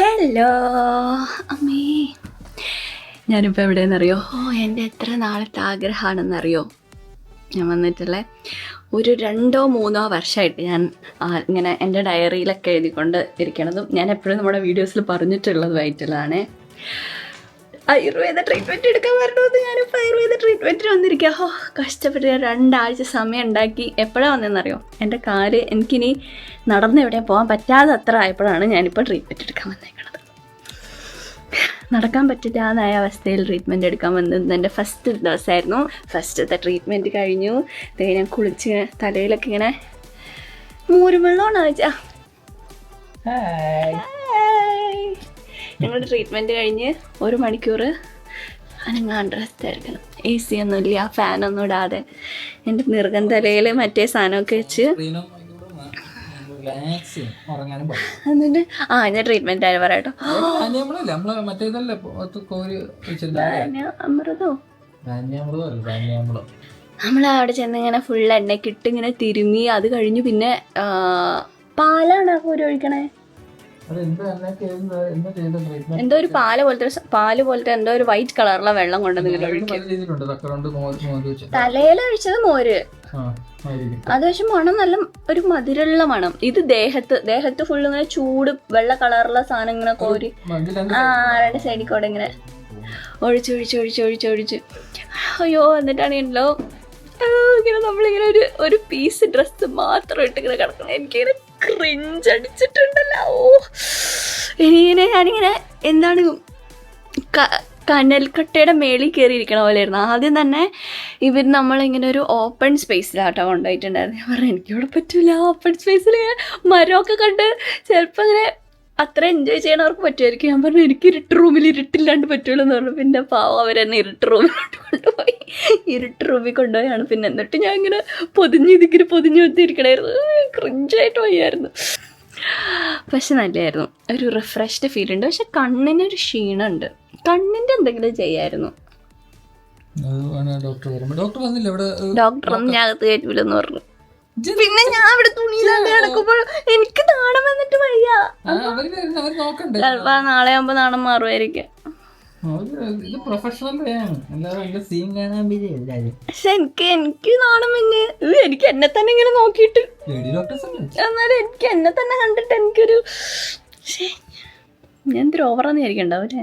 Hello അമ്മേ. ഞാനിപ്പോൾ എവിടെയെന്നറിയോ ഓ എന്റെ എത്ര നാളത്തെ ആഗ്രഹമാണെന്നറിയോ? ഞാൻ വന്നിട്ടുള്ള ഒരു രണ്ടോ മൂന്നോ വർഷമായിട്ട് ഞാൻ ഇങ്ങനെ എന്റെ ഡയറിയിലൊക്കെ എഴുതിക്കൊണ്ട് ഇരിക്കണതും ഞാൻ എപ്പോഴും നമ്മുടെ വീഡിയോസിൽ പറഞ്ഞിട്ടുള്ളതുമായിട്ടുള്ളതാണ്. ആയുർവേദ ട്രീറ്റ്മെന്റ് എടുക്കാൻ വരണമെന്ന് ഞാനിപ്പോൾ ആയുർവേദ ട്രീറ്റ്മെന്റിന് വന്നിരിക്കുക ഓ കഷ്ടപ്പെട്ട് ഞാൻ രണ്ടാഴ്ച സമയം ഉണ്ടാക്കി. എപ്പോഴാണ് വന്നതെന്നറിയോ എന്റെ കാൽ എനിക്കിനി നടന്ന് എവിടെയും പോകാൻ പറ്റാതെ അത്ര ആയപ്പോഴാണ് ഞാനിപ്പോൾ ട്രീറ്റ്മെന്റ് എടുക്കാൻ വന്നേക്കുന്നത് നടക്കാൻ പറ്റില്ലാതായ അവസ്ഥയിൽ ട്രീറ്റ്മെന്റ് എടുക്കാൻ വന്നത് എന്റെ ഫസ്റ്റ് ദിവസമായിരുന്നു. ഫസ്റ്റത്തെ ട്രീറ്റ്മെന്റ് കഴിഞ്ഞു. ദേ ഞാൻ കുളിച്ച് ഇങ്ങനെ തലയിലൊക്കെ ഇങ്ങനെ മൂരുവെള്ളമാണ് വെച്ചാ. ഞങ്ങളുടെ ട്രീറ്റ്മെന്റ് കഴിഞ്ഞ് ഒരു മണിക്കൂർ അനങ്ങാണ്ട് റെസ്റ്റ് എടുക്കണം എ സി ഒന്നും ഇല്ല ഫാനൊന്നും ഇടാതെ. എന്റെ നിർഗം തലയിൽ മറ്റേ സാധനമൊക്കെ വെച്ച് എന്നിട്ട് ആ ഞാൻ ട്രീറ്റ്മെന്റ് ആയി പറയട്ടോ. അമൃതോ? നമ്മൾ അവിടെ ചെന്ന് ഇങ്ങനെ ഫുൾ എണ്ണക്കിട്ട് ഇങ്ങനെ തിരുമ്മി അത് കഴിഞ്ഞു പിന്നെ പാലാണ് കോരി ഒഴിക്കണേ? എന്ത് ഒരു പാല പോലത്തെ പാൽ പോലത്തെ എന്തോ ഒരു വൈറ്റ് കളറുള്ള വെള്ളം കൊണ്ട് നിങ്ങൾ ഒഴിക്കും തക്കറുണ്ട് മോര്. അത് പക്ഷെ മണം നല്ല ഒരു മധുരമുള്ള മണം. ഇത് ദേഹത്ത് ദേഹത്ത് ഫുള്ള് ഇങ്ങനെ ചൂട് വെള്ള കളറുള്ള സാധനം ഇങ്ങനെ കോരി. ആ രണ്ട് സൈഡിൽ കൂടെ ഇങ്ങനെ ഒഴിച്ച് ഒഴിച്ച് ഒഴിച്ച് ഒഴിച്ച് ഒഴിച്ച്. അയ്യോ എന്നിട്ടാണെങ്കിലോ ഇങ്ങനെ നമ്മളിങ്ങനെ ഒരു ഒരു പീസ് ഡ്രസ്സ് മാത്രം ഇട്ട് ഇങ്ങനെ കിടക്കണം. എനിക്കിങ്ങനെ ക്രിഞ്ച് അടിച്ചിട്ടുണ്ടല്ലോ. ഞാനിങ്ങനെ എന്താണ് കനൽക്കട്ടയുടെ മേളിൽ കയറിയിരിക്കണ പോലെയായിരുന്നു. ആദ്യം തന്നെ ഇവർ നമ്മളിങ്ങനെ ഒരു ഓപ്പൺ സ്പേസിലാട്ടോ കൊണ്ടുപോയിട്ടുണ്ടായിരുന്നു. ഞാൻ പറഞ്ഞു എനിക്കിവിടെ പറ്റൂല. ഓപ്പൺ സ്പേസിൽ മരമൊക്കെ കണ്ട് ചിലപ്പോൾ ഇങ്ങനെ അത്ര എൻജോയ് ചെയ്യണവർക്ക് പറ്റുമായിരിക്കും. ഞാൻ പറഞ്ഞു എനിക്ക് ഇരുട്ട് റൂമിൽ ഇരുട്ടില്ലാണ്ട് പറ്റുള്ളൂ എന്ന് പറഞ്ഞു. പിന്നെ പാവം അവരെന്നെ ഇരുട്ട് റൂമിലോട്ട് കൊണ്ടുപോയി. ഇരുട്ട് റൂമിൽ കൊണ്ടുപോയാണ്. പിന്നെ എന്നിട്ട് ഞാൻ ഇങ്ങനെ പൊതിഞ്ഞ് ഇതിങ്ങനെ പൊതിഞ്ഞ് വെച്ചിരിക്കണായിരുന്നു. ക്രിഞ്ചായിട്ട് വയ്യായിരുന്നു. പക്ഷെ നല്ലതായിരുന്നു. ഒരു റിഫ്രഷ്ഡ് ഫീൽ ഉണ്ട്. പക്ഷെ കണ്ണിനൊരു ക്ഷീണമുണ്ട്. കണ്ണിന്റെ എന്തെങ്കിലും ചെയ്യായിരുന്നു. ഡോക്ടർ ഡോക്ടർ ഞാൻ അകത്ത് കയറ്റില്ലെന്ന് പറഞ്ഞു. പിന്നെ ഞാൻ ഇവിടെ തുണിയിലാണ്ട് കിടക്കുമ്പോൾ എനിക്ക് നാണം വന്നിട്ട് വയ്യ. ചിലപ്പോ നാളെ ആകുമ്പോ നാണം മാറുമായിരിക്കും. ഇത് പ്രൊഫഷണൽ സീൻ കാണാൻ പക്ഷെ എനിക്ക് എനിക്ക് നാണം പിന്നെ എനിക്ക് എന്നെ തന്നെ ഇങ്ങനെ നോക്കിയിട്ട്. എന്നാലും എനിക്ക് എന്നെ തന്നെ കണ്ടിട്ട് എനിക്കൊരു ഞാൻ എന്തൊരു ഓവറാന്ന് വിചാരിക്കണ്ടാവൂലേ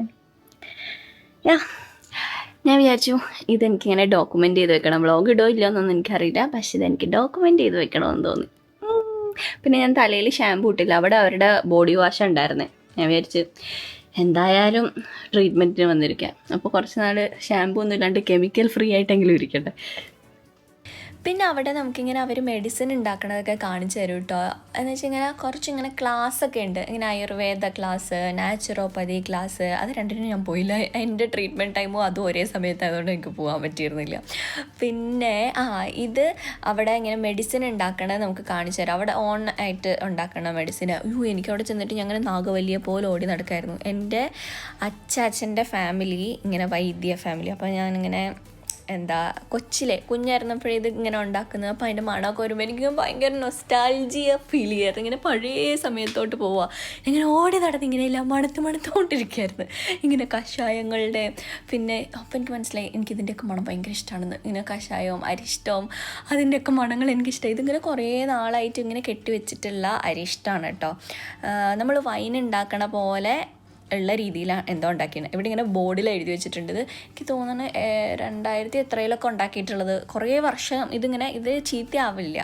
യാ ഞാൻ വിചാരിച്ചു ഇതെനിക്കിങ്ങനെ ഡോക്യുമെന്റ് ചെയ്ത് വെക്കണം. വ്ളോഗ് ഇടോ ഇല്ലയോ എന്നൊന്നും എനിക്കറിയില്ല. പക്ഷെ ഇതെനിക്ക് ഡോക്യുമെന്റ് ചെയ്ത് വെക്കണമെന്ന് തോന്നി. പിന്നെ ഞാൻ തലയിൽ ഷാമ്പൂ ഇട്ടില്ല. അവിടെ അവരുടെ ബോഡി വാഷ് ഉണ്ടായിരുന്നേ. ഞാൻ വിചാരിച്ച് എന്തായാലും ട്രീറ്റ്മെന്റിന് വന്നിരിക്കാം. അപ്പോൾ കുറച്ച് നാൾ ഷാമ്പൂ ഒന്നും ഇല്ലാണ്ട് കെമിക്കൽ ഫ്രീ ആയിട്ടെങ്കിലും ഇരിക്കട്ടെ. പിന്നെ അവിടെ നമുക്കിങ്ങനെ അവർ മെഡിസിൻ ഉണ്ടാക്കണതൊക്കെ കാണിച്ചു തരും കേട്ടോ എന്ന് വെച്ചാൽ ഇങ്ങനെ കുറച്ച് ഇങ്ങനെ ക്ലാസ് ഒക്കെ ഉണ്ട് ഇങ്ങനെ ആയുർവേദ ക്ലാസ് നാച്ചുറോപ്പതി ക്ലാസ് അത് രണ്ടിനും ഞാൻ പോയില്ല. എന്റെ ട്രീറ്റ്മെന്റ് ടൈമും അതും ഒരേ സമയത്തായതുകൊണ്ട് എനിക്ക് പോകാൻ പറ്റിയിരുന്നില്ല. പിന്നെ ആ ഇത് അവിടെ ഇങ്ങനെ മെഡിസിൻ ഉണ്ടാക്കണത് നമുക്ക് കാണിച്ചു തരാം. അവിടെ ഓൺ ആയിട്ട് ഉണ്ടാക്കണ മെഡിസിൻ അയ്യോ എനിക്ക് അവിടെ ചെന്നിട്ട് ഞങ്ങൾ നാഗവല്ലിയെ പോലെ ഓടി നടക്കായിരുന്നു. എന്റെ അച്ചാച്ചന്റെ ഫാമിലി ഇങ്ങനെ വൈദ്യ ഫാമിലി അപ്പോൾ ഞാനിങ്ങനെ എന്താ കൊച്ചിലെ കുഞ്ഞായിരുന്നപ്പോഴേ ഇത് ഇങ്ങനെ ഉണ്ടാക്കുന്നത്. അപ്പോൾ അതിന്റെ മണമൊക്കെ വരുമ്പോൾ എനിക്ക് ഭയങ്കര നൊസ്റ്റാൾജിയ ഫീൽ ചെയ്യായിരുന്നു. ഇങ്ങനെ പഴയ സമയത്തോട്ട് പോവുക. ഇങ്ങനെ ഓടി നടന്ന് ഇങ്ങനെ എല്ലാം മണത്ത് മണത്തുകൊണ്ടിരിക്കുകയായിരുന്നു ഇങ്ങനെ കഷായങ്ങളുടെ പിന്നെ അപ്പം എനിക്ക് മനസ്സിലായി എനിക്ക് ഇതിന്റെയൊക്കെ മണം ഭയങ്കര ഇഷ്ടമാണെന്ന് ഇങ്ങനെ കഷായവും അരിഷ്ടവും അതിന്റെയൊക്കെ മണങ്ങൾ എനിക്കിഷ്ടമായി ഇതിങ്ങനെ കുറേ നാളായിട്ട് ഇങ്ങനെ കെട്ടിവെച്ചിട്ടുള്ള അരിഷ്ടമാണ് കേട്ടോ. നമ്മൾ വൈൻ ഉണ്ടാക്കണ പോലെ ഉള്ള രീതിയിലാണ് എന്തോ ഉണ്ടാക്കിയത്. ഇവിടെ ഇങ്ങനെ ബോർഡിൽ എഴുതി വെച്ചിട്ടുണ്ട് എനിക്ക് തോന്നുന്നു രണ്ടായിരത്തി എത്രയിലൊക്കെ ഉണ്ടാക്കിയിട്ടുള്ളത്. കുറേ വർഷം ഇതിങ്ങനെ ഇത് ചീത്തയാവില്ല.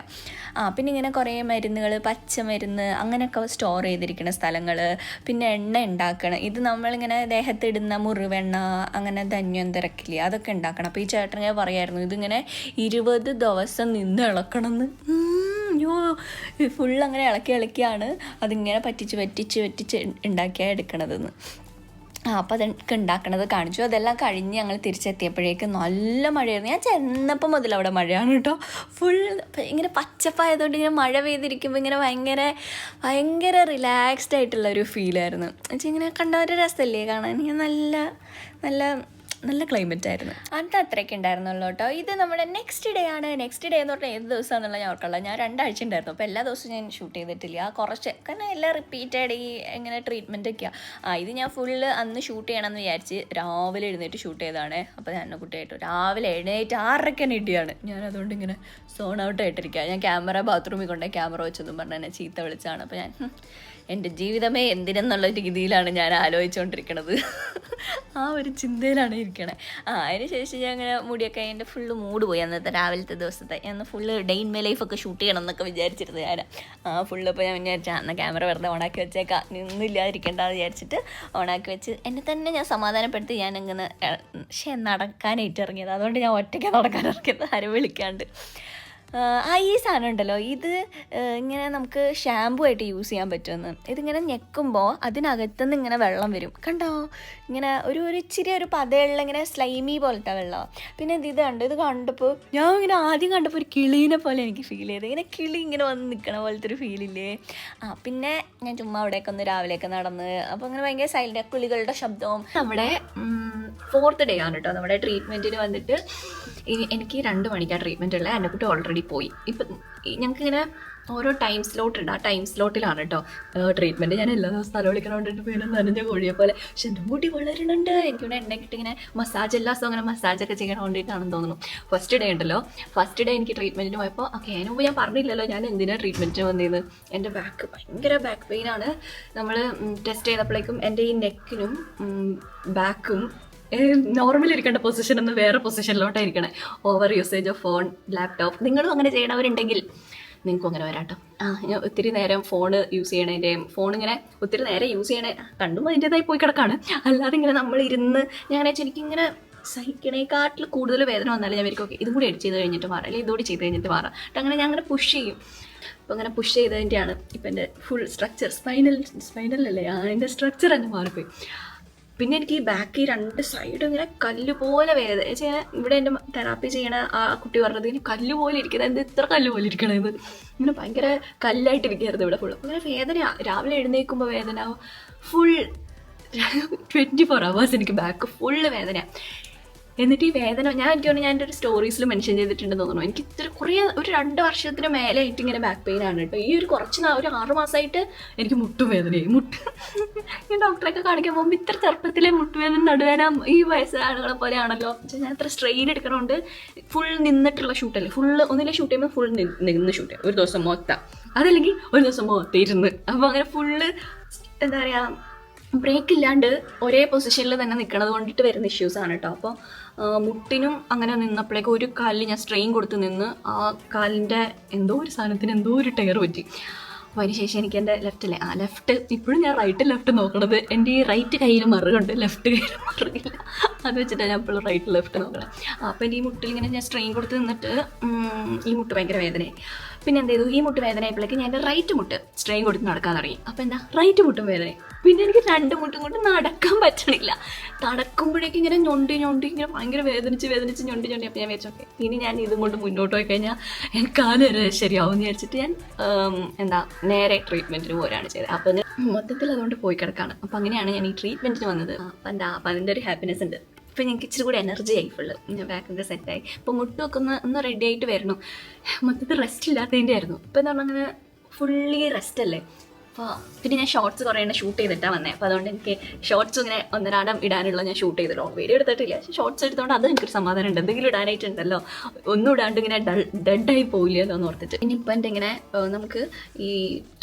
ആ പിന്നെ ഇങ്ങനെ കുറേ മരുന്നുകൾ പച്ചമരുന്ന് അങ്ങനെയൊക്കെ സ്റ്റോർ ചെയ്തിരിക്കുന്ന സ്ഥലങ്ങൾ പിന്നെ എണ്ണ ഉണ്ടാക്കണം ഇത് നമ്മളിങ്ങനെ ദേഹത്തിടുന്ന മുറിവെണ്ണ അങ്ങനെ ധന്യം തിരക്കില്ല അതൊക്കെ ഉണ്ടാക്കണം. അപ്പോൾ ഈ ചേട്ടൻ ഞാൻ പറയായിരുന്നു ഇതിങ്ങനെ ഇരുപത് ദിവസം നിന്ന് ഇളക്കണമെന്ന് ഉം. അയ്യോ ഫുൾ അങ്ങനെ ഇളക്കി ഇളക്കിയാണ് അതിങ്ങനെ പറ്റിച്ച് പറ്റിച്ച് പറ്റിച്ച് ഉണ്ടാക്കിയാൽ എടുക്കണതെന്ന്. അപ്പോൾ അതൊക്കെ ഉണ്ടാക്കണത് കാണിച്ചു. അതെല്ലാം കഴിഞ്ഞ് ഞങ്ങൾ തിരിച്ചെത്തിയപ്പോഴേക്ക് നല്ല മഴയായിരുന്നു. ഞാൻ ചെന്നപ്പോൾ മുതൽ അവിടെ മഴയാണ് കേട്ടോ. ഫുൾ ഇങ്ങനെ പച്ചപ്പായതുകൊണ്ട് ഇങ്ങനെ മഴ പെയ്തിരിക്കുമ്പോൾ ഇങ്ങനെ ഭയങ്കര ഭയങ്കര റിലാക്സ്ഡ് ആയിട്ടുള്ള ഒരു ഫീലായിരുന്നു വെച്ചാൽ ഇങ്ങനെ കണ്ട ഒരു രസമല്ലേ കാണാൻ? ഇങ്ങനെ നല്ല നല്ല നല്ല ക്ലൈമറ്റ് ആയിരുന്നു. അത് അത്രയ്ക്ക് ഉണ്ടായിരുന്നുള്ളൂ കേട്ടോ. ഇത് നമ്മുടെ നെക്സ്റ്റ് ഡേ ആണ്. നെക്സ്റ്റ് ഡേ എന്ന് പറഞ്ഞാൽ ഏത് എന്നുള്ള ഞാൻ ഓർക്കുള്ള ഞാൻ രണ്ടാഴ്ച ഉണ്ടായിരുന്നു. അപ്പോൾ എല്ലാ ദിവസവും ഞാൻ ഷൂട്ട് ചെയ്തിട്ടില്ല. കുറച്ച് കാരണം എല്ലാം റിപ്പീറ്റഡ് ഈ എങ്ങനെ ട്രീറ്റ്മെന്റ് ഒക്കെയാണ് ആ ഇത് ഞാൻ ഫുള്ള് അന്ന് ഷൂട്ട് ചെയ്യണമെന്ന് വിചാരിച്ച് രാവിലെ എഴുന്നേറ്റ് ഷൂട്ട് ചെയ്തതാണ്. അപ്പോൾ ഞാൻ കുട്ടിയായിട്ട് രാവിലെ എഴുന്നേറ്റ് ആറരയ്ക്ക് തന്നെ ഇടിയാണ് ഞാൻ അതുകൊണ്ട് ഇങ്ങനെ സോൺ ഔട്ട് ആയിട്ടിരിക്കുക ഞാൻ ക്യാമറ ബാത്റൂമിൽ കൊണ്ടുപോയി ക്യാമറ വെച്ചതും പറഞ്ഞ് എന്നെ ചീത്ത വിളിച്ചാണ് അപ്പോൾ ഞാൻ എന്റെ ജീവിതമേ എന്തിനെന്നുള്ള രീതിയിലാണ് ഞാൻ ആലോചിച്ചുകൊണ്ടിരിക്കണത് ആ ഒരു ചിന്തയിലാണ് ഇരിക്കണേ. ആ അതിന് ശേഷം ഞാൻ അങ്ങനെ മുടിയൊക്കെ എന്റെ ഫുള്ള് മൂഡ് പോയി. അന്നത്തെ രാവിലത്തെ ദിവസത്തെ. ഞാൻ ഫുള്ള് ഡേ ഇൻ മൈ ലൈഫൊക്കെ ഷൂട്ട് ചെയ്യണം എന്നൊക്കെ വിചാരിച്ചിരുന്നു ഞാൻ. ആ ഫുള്ള് ഇപ്പോൾ ഞാൻ വിചാരിച്ച അന്ന് ക്യാമറ വെറുതെ ഓണാക്കി വെച്ചേക്കാം. നിന്നില്ലാതിരിക്കേണ്ടെന്ന് വിചാരിച്ചിട്ട് ഓണാക്കി വെച്ച് എന്നെ തന്നെ ഞാൻ സമാധാനപ്പെടുത്തി ഞാൻ ഇങ്ങനെ പക്ഷേ നടക്കാനായിട്ട് ഇറങ്ങിയത്. അതുകൊണ്ട് ഞാൻ ഒറ്റയ്ക്ക് നടക്കാൻ ഇറങ്ങിയത്. ആരും വിളിക്കാണ്ട്. ആ ഈ സാധനം ഉണ്ടല്ലോ. ഇത് ഇങ്ങനെ നമുക്ക് ഷാമ്പു ആയിട്ട് യൂസ് ചെയ്യാൻ പറ്റുമെന്ന്. ഇതിങ്ങനെ ഞെക്കുമ്പോൾ അതിനകത്തുനിന്ന് ഇങ്ങനെ വെള്ളം വരും. കണ്ടോ? ഇങ്ങനെ ഒരു ഒരു ഇച്ചിരി ഒരു പതയുള്ള ഇങ്ങനെ സ്ലൈമി പോലത്തെ വെള്ളം. പിന്നെ ഇത് ഇത് കണ്ടു? ഇത് കണ്ടപ്പോൾ ഞാൻ ഇങ്ങനെ ആദ്യം കണ്ടപ്പോൾ ഒരു കിളീനെ പോലെ എനിക്ക് ഫീൽ ചെയ്ത്. ഇങ്ങനെ കിളി ഇങ്ങനെ വന്ന് നിൽക്കണ പോലത്തെ ഒരു ഫീലില്ലേ ആ പിന്നെ ഞാൻ ചുമ്മാ അവിടെയൊക്കെ ഒന്ന് രാവിലെയൊക്കെ നടന്ന് അപ്പോൾ അങ്ങനെ ഭയങ്കര സൈലന്റ് കിളികളുടെ ശബ്ദവും. നമ്മുടെ ഫോർത്ത് ഡേ ആണ് കേട്ടോ. നമ്മുടെ ട്രീറ്റ്മെന്റിന് വന്നിട്ട് എനിക്ക് രണ്ട് മണിക്കാണ് ട്രീറ്റ്മെന്റ് ഉള്ളത്. എന്റെ കുട്ടി ഓൾറെഡി പോയി. ഇപ്പം ഞങ്ങൾക്ക് ഇങ്ങനെ ഓരോ ടൈം സ്ലോട്ട് ആ ടൈം സ്ലോട്ടിലാണ് കേട്ടോ ട്രീറ്റ്മെന്റ് ഞാൻ എല്ലാ ദിവസവും തല വിളിക്കണോണ്ടിട്ട് പിന്നെ നനഞ്ഞ കോഴിയെ പോലെ. പക്ഷെ എന്റെ മുടി വളരുന്നുണ്ട് എനിക്കിവിടെ എണ്ണ ഇങ്ങനെ മസാജ് എല്ലാ ദിവസവും അങ്ങനെ മസാജൊക്കെ ചെയ്യണം വേണ്ടിയിട്ടാണെന്ന് തോന്നുന്നു. ഫസ്റ്റ് ഡേ ഉണ്ടല്ലോ. ഫസ്റ്റ് ഡേ എനിക്ക് ട്രീറ്റ്മെന്റിന് പോയപ്പോൾ ഓക്കെ അതിന് മുമ്പ് ഞാൻ പറഞ്ഞില്ലല്ലോ ഞാൻ എന്തിനാണ് ട്രീറ്റ്മെന്റിന് വന്നിരുന്നത് എന്റെ ബാക്ക് ഭയങ്കര ബാക്ക് പെയിനാണ് നമ്മൾ ടെസ്റ്റ് ചെയ്തപ്പോഴേക്കും എന്റെ ഈ നെക്കിനും ബാക്കും നോർമൽ ഇരിക്കേണ്ട പൊസിഷൻ ഒന്ന് വേറെ പൊസിഷനിലോട്ടായിരിക്കണേ over usage of phone laptop നിങ്ങളും അങ്ങനെ ചെയ്യണവരുണ്ടെങ്കിൽ നിങ്ങൾക്കും അങ്ങനെ വരാട്ടോ. ആ ഒത്തിരി നേരം ഫോൺ യൂസ് ചെയ്യണതിന്റെയും ഫോൺ ഇങ്ങനെ ഒത്തിരി നേരം യൂസ് ചെയ്യണേ കണ്ടും അതിന്റെതായി പോയി കിടക്കാണ്. അല്ലാതെ ഇങ്ങനെ നമ്മൾ ഇരുന്ന് ഞാൻ എനിക്കിങ്ങനെ സഹിക്കണേക്കാട്ടിൽ കൂടുതൽ വേദന വന്നാലും ഞാൻ വരിക്കും ഓക്കെ ഇതും കൂടി എഡിറ്റ് ചെയ്ത് കഴിഞ്ഞിട്ട് മാറാം. അല്ലെങ്കിൽ ഇതുകൂടി ചെയ്ത് കഴിഞ്ഞിട്ട് മാറാം. അങ്ങനെ ഞാൻ അങ്ങനെ പുഷ് ചെയ്യും. അപ്പോൾ അങ്ങനെ പുഷ് ചെയ്തതിന്റെയാണ് ഇപ്പം എന്റെ ഫുൾ സ്ട്രക്ചർ സ്പൈനൽ സ്പൈനലല്ലേ ആ അതിന്റെ സ്ട്രക്ചർ തന്നെ മാറിപ്പോയി. പിന്നെ എനിക്ക് ഈ ബാക്ക് രണ്ട് സൈഡും ഇങ്ങനെ കല്ല് പോലെ വേദന വെച്ചാൽ ഇവിടെ എന്റെ തെറാപ്പി ചെയ്യണ ആ കുട്ടി പറഞ്ഞത് ഇങ്ങനെ കല്ല് പോലെ ഇരിക്കുന്നത്. എന്ത് ഇത്ര കല്ല് പോലെ ഇരിക്കണത് ഇങ്ങനെ ഭയങ്കര കല്ലായിട്ട് ഇരിക്കരുത് ഇവിടെ ഫുള്ള് അങ്ങനെ വേദന രാവിലെ എഴുന്നേൽക്കുമ്പോൾ വേദന. ഫുൾ ട്വന്റി ഫോർ അവേഴ്സ് എനിക്ക് ബാക്ക് ഫുള്ള് വേദന. എന്നിട്ട് ഈ വേദന ഞാൻ എനിക്ക് തോന്നുന്നു ഞാൻ എന്റെ ഒരു സ്റ്റോറീസിൽ മെൻഷൻ ചെയ്തിട്ടുണ്ടെന്ന് തോന്നുന്നു. എനിക്ക് ഇത്ര കുറേ ഒരു രണ്ട് വർഷത്തിന് മേലെയായിട്ട് ഇങ്ങനെ ബാക്ക് പെയിൻ ആണ് കേട്ടോ. ഈ ഒരു കുറച്ച് ഒരു ആറ് മാസമായിട്ട് എനിക്ക് മുട്ടുവേദനയായി. മുട്ട് ഞാൻ ഡോക്ടറൊക്കെ കാണിക്കാൻ പോകുമ്പോൾ ഇത്ര ചെറുപ്പത്തിലെ മുട്ടുവേദന നടുവേദന ഈ വയസ്സായ ആളുകളെ പോലെയാണല്ലോ. ഞാൻ ഇത്ര സ്ട്രെയിൻ എടുക്കണോണ്ട് ഫുൾ നിന്നിട്ടുള്ള ഷൂട്ടല്ലേ ഫുള്ള് ഒന്നിലെ ഷൂട്ട് ചെയ്യുമ്പോൾ ഫുൾ നിന്ന് ഷൂട്ട് ചെയ്യും. ഒരു ദിവസം മൊത്തം. അതല്ലെങ്കിൽ ഒരു ദിവസം മൊത്തം ഇരുന്ന് അപ്പോൾ അങ്ങനെ ഫുള്ള് എന്താ പറയുക ബ്രേക്ക് ഇല്ലാണ്ട് ഒരേ പൊസിഷനിൽ തന്നെ നിൽക്കണത് കൊണ്ടിട്ട് വരുന്ന ഇഷ്യൂസ് ആണ് കേട്ടോ. അപ്പോൾ മുട്ടിനും അങ്ങനെ നിന്നപ്പോഴേക്കും ഒരു കാലിൽ ഞാൻ സ്ട്രെയിൻ കൊടുത്ത് നിന്ന് ആ കാലിന്റെ എന്തോ ഒരു സാധനത്തിന് എന്തോ ഒരു ടയർ പറ്റി. അപ്പോൾ അതിനുശേഷം എനിക്ക് എന്റെ ലെഫ്റ്റിലെ ആ ലെഫ്റ്റ് ഇപ്പോഴും ഞാൻ റൈറ്റ് ലെഫ്റ്റ് നോക്കണത്. എന്റെ ഈ റൈറ്റ് കയ്യിൽ മറുകുണ്ട് ലെഫ്റ്റ് കയ്യിൽ മറുകില്ല അത് വെച്ചിട്ടാണ് ഞാൻ ഇപ്പോൾ റൈറ്റ് ലെഫ്റ്റ് നോക്കണം അപ്പോൾ എന്റെ ഈ മുട്ടിൽ ഇങ്ങനെ ഞാൻ സ്ട്രെയിൻ കൊടുത്ത് നിന്നിട്ട് ഈ മുട്ട് ഭയങ്കര വേദനയായി. പിന്നെ എന്ത് ചെയ്തു? ഈ മുട്ട് വേദനയായപ്പോഴേക്ക് ഞാൻ എന്റെ റൈറ്റ് മുട്ട് സ്ട്രെയിൻ കൊടുത്ത് നടക്കാൻ തുടങ്ങി. അപ്പോൾ എന്താ? റൈറ്റ് മുട്ടും വേദനയായി. പിന്നെ എനിക്ക് രണ്ട് മുട്ടും കൊണ്ട് നടക്കാൻ പറ്റണില്ല. നടക്കുമ്പോഴേക്കും ഇങ്ങനെ ഞൊണ്ടി ഞൊണ്ടി ഇങ്ങനെ ഭയങ്കര വേദനിച്ച് വേദനിച്ച് ഞൊണ്ടി ഞൊണ്ടി അപ്പം ഞാൻ വിചാരിച്ചോക്കെ ഇനി ഞാൻ ഇതും കൊണ്ട് മുന്നോട്ട് പോയി കഴിഞ്ഞാൽ എനിക്ക് ഒരു ശരിയാവും എന്ന് വിചാരിച്ചിട്ട് ഞാൻ എന്താ നേരെ ട്രീറ്റ്മെന്റിന് പോരാണ് ചെയ്തത്. അപ്പോൾ ഞാൻ മൊത്തത്തിൽ അതുകൊണ്ട് പോയി കിടക്കാണ്. അപ്പോൾ അങ്ങനെയാണ് ഞാൻ ഈ ട്രീറ്റ്മെന്റിന് വന്നത്. അപ്പം എന്താ അപ്പം അതിന്റെ ഒരു ഹാപ്പിനെസ് ഉണ്ട്. ഇപ്പം ഞങ്ങൾക്ക് ഇച്ചിരി കൂടി എനർജി ആയി ഫുള്ള് ബാക്കൊക്കെ സെറ്റായി അപ്പോൾ മുട്ടൊക്കെ ഒന്ന് ഒന്ന് റെഡി ആയിട്ട് വരണം. മൊത്തത്തിൽ റെസ്റ്റ് ഇല്ലാത്തതിന്റെ ആയിരുന്നു. ഇപ്പം എന്ന് പറഞ്ഞാൽ ഫുള്ളി റെസ്റ്റ് അല്ലേ? അപ്പോൾ പിന്നെ ഞാൻ ഷോർട്സ് കുറേ എണ്ണം ഷൂട്ട് ചെയ്തിട്ടാണ് വന്നത് അപ്പോൾ അതുകൊണ്ട് എനിക്ക് ഷോർട്സ് ഇങ്ങനെ ഒന്നരാടം ഇടാനുള്ള ഞാൻ ഷൂട്ട് ചെയ്തല്ലോ വീഡിയോ എടുത്തിട്ടില്ല. പക്ഷേ ഷോർട്സ് എടുത്തുകൊണ്ട് അത് എനിക്കൊരു സമാധാനം ഉണ്ട് എന്തെങ്കിലും ഇടാനായിട്ടുണ്ടല്ലോ. ഒന്നും ഇടാണ്ട് ഇങ്ങനെ ഡെഡായി പോയില്ലല്ലോ എന്ന് ഓർത്തിട്ട്. ഇനിയിപ്പോൾ എന്റെ ഇങ്ങനെ നമുക്ക് ഈ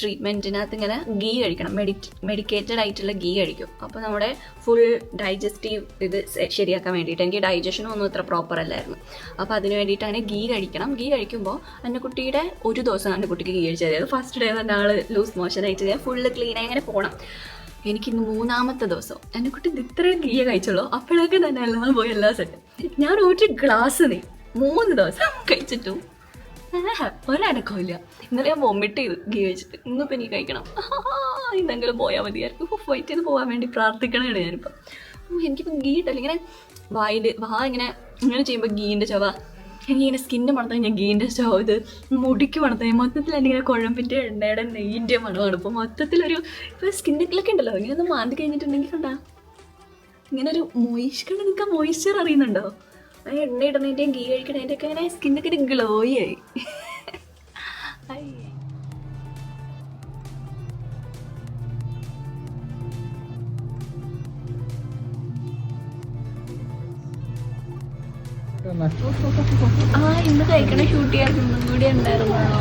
ട്രീറ്റ്മെന്റിനകത്ത് ഇങ്ങനെ ഗീ കഴിക്കണം. മെഡി മെഡിക്കേറ്റഡ് ആയിട്ടുള്ള ഗീ കഴിക്കും. അപ്പോൾ നമ്മുടെ ഫുൾ ഡൈജസ്റ്റീവ് ഇത് ശരിയാക്കാൻ വേണ്ടിയിട്ട്. എനിക്ക് ഡൈജഷനും ഒന്നും ഇത്ര പ്രോപ്പർ അല്ലായിരുന്നു. അപ്പോൾ അതിന് വേണ്ടിയിട്ട് അങ്ങനെ ഗീ കഴിക്കണം. ഗീ കഴിക്കുമ്പോൾ എന്റെ കുട്ടിയുടെ ഒരു ദിവസം എന്റെ കുട്ടിക്ക് ഗീ കഴിച്ചത് ഫസ്റ്റ് ഡേ തന്നെ ആൾ ലൂസ് മോഷൻ ആയിട്ട് ഞാൻ ഫുള്ള് ആയി അങ്ങനെ പോകണം എനിക്കിന്ന് മൂന്നാമത്തെ ദിവസം. എന്നെ കുട്ടി ഇത് ഇത്രയും ഗീയ കഴിച്ചുള്ളൂ അപ്പോഴൊക്കെ തന്നെ എല്ലാം പോയി എല്ലാ സെറ്റും ഞാൻ ഒരു ഗ്ലാസ് നീ മൂന്ന് ദിവസം കഴിച്ചിട്ടു ഒരടക്കമില്ല ഇന്നലെ ഞാൻ വൊമിറ്റ് ചെയ്തു ഗീ കഴിച്ചിട്ട് ഇന്നിപ്പോൾ എനിക്ക് കഴിക്കണം. ഇന്നെങ്കിലും പോയാൽ മതിയായിരുന്നു. ഫൈറ്റ് ചെയ്ത് പോകാൻ വേണ്ടി പ്രാർത്ഥിക്കണേ ഞാനിപ്പം. ഓ, എനിക്കിപ്പോൾ ഗീ ഇട്ടല്ല? ഇങ്ങനെ വായിൽ വാ ഇങ്ങനെ ഇങ്ങനെ ചെയ്യുമ്പോൾ ഗീന്റെ ചവ എനിക്കിങ്ങനെ സ്കിന്ന് മണത്താൽ ഞാൻ ഗീന്റെ ചവ ഇത് മുടിക്ക് മണത്താൽ മൊത്തത്തിൽ എനിക്കിങ്ങനെ കുഴമ്പിന്റെ എണ്ണയുടെ നെയ്യിന്റെ മണമാണ് ഇപ്പോൾ മൊത്തത്തിലൊരു ഇപ്പോൾ സ്കിന്നിലൊക്കെ ഉണ്ടല്ലോ ഇങ്ങനെ ഒന്ന് മാന്തി കഴിഞ്ഞിട്ടുണ്ടെങ്കിൽ കണ്ടാ. ഇങ്ങനെ ഒരു മോയിസ്ചർ നിങ്ങൾക്ക് മോയിസ്ചർ അറിയുന്നുണ്ടോ? ആ എണ്ണ ഇടുന്നതിന്റെയും ഗീ കഴിക്കുന്നതിന്റെയൊക്കെ ഇങ്ങനെ സ്കിന്നൊക്കെ ഒരു ഗ്ലോയി ആയി.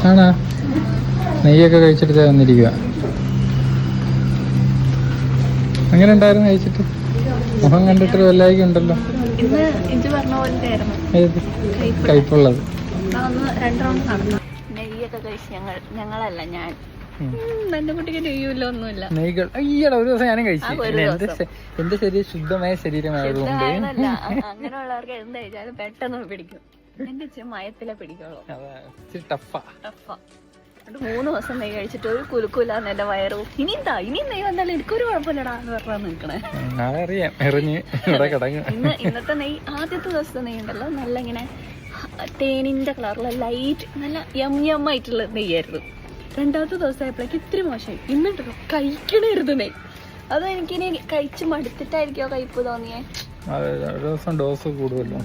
ആണോ? നെയ്യൊക്കെ കഴിച്ചിട്ട് വന്നിരിക്കുക. അങ്ങനെ ഉണ്ടായിരുന്നു കഴിച്ചിട്ട്? മുഖം കണ്ടിട്ട് വല്ലായിക ഉണ്ടല്ലോ. കയ്പുള്ളത് നെയ്യൊക്കെ കഴിച്ച് ഞങ്ങൾ ഞങ്ങളല്ല ഞാൻ. നെയ്കൾ ഒരു ദിവസം ഞാനും കഴിച്ചു. എന്റെ എന്റെ ശരീരം ശുദ്ധമായ ശരീരമായതുകൊണ്ട് അങ്ങനെയുള്ളവർക്ക് എന്ത് കഴിച്ചാലും പെട്ടെന്ന് പിടിക്കും. എന്റെ മയത്തിലെ പിടിക്കുള്ളൂ ടഫാ. ടഫാ. മൂന്ന് ദിവസം നെയ് കഴിച്ചിട്ട് ഒരു കുലുക്കൂലാന്ന് എന്റെ വയറു ഇനി എന്താ ഇനി നെയ് വന്നാലും എനിക്കൊരു കുഴപ്പമില്ലടാ എന്ന് പറഞ്ഞാ നിൽക്കണേ അറിയാം എറിഞ്ഞ് ഇന്ന് ഇന്നത്തെ നെയ് ആദ്യത്തെ ദിവസത്തെ നെയ് ഉണ്ടല്ലോ. നല്ല ഇങ്ങനെ തേനിന്റെ കളറിലെ ലൈറ്റ് നല്ല യം യം ആയിട്ടുള്ള നെയ്യായിരുന്നു. രണ്ടാമത്തെ ദിവസമായപ്പോഴേക്ക് ഇത്തിരി മോശമായി. ഇന്നുണ്ടല്ലോ കഴിക്കണേരുതുന്നേ അത് എനിക്കിനി കഴിച്ച് മടുത്തിട്ടായിരിക്കോ കയ്പ് തോന്നിയേ? ഒരു ദിവസം ഡോസ് കൂടുതലോ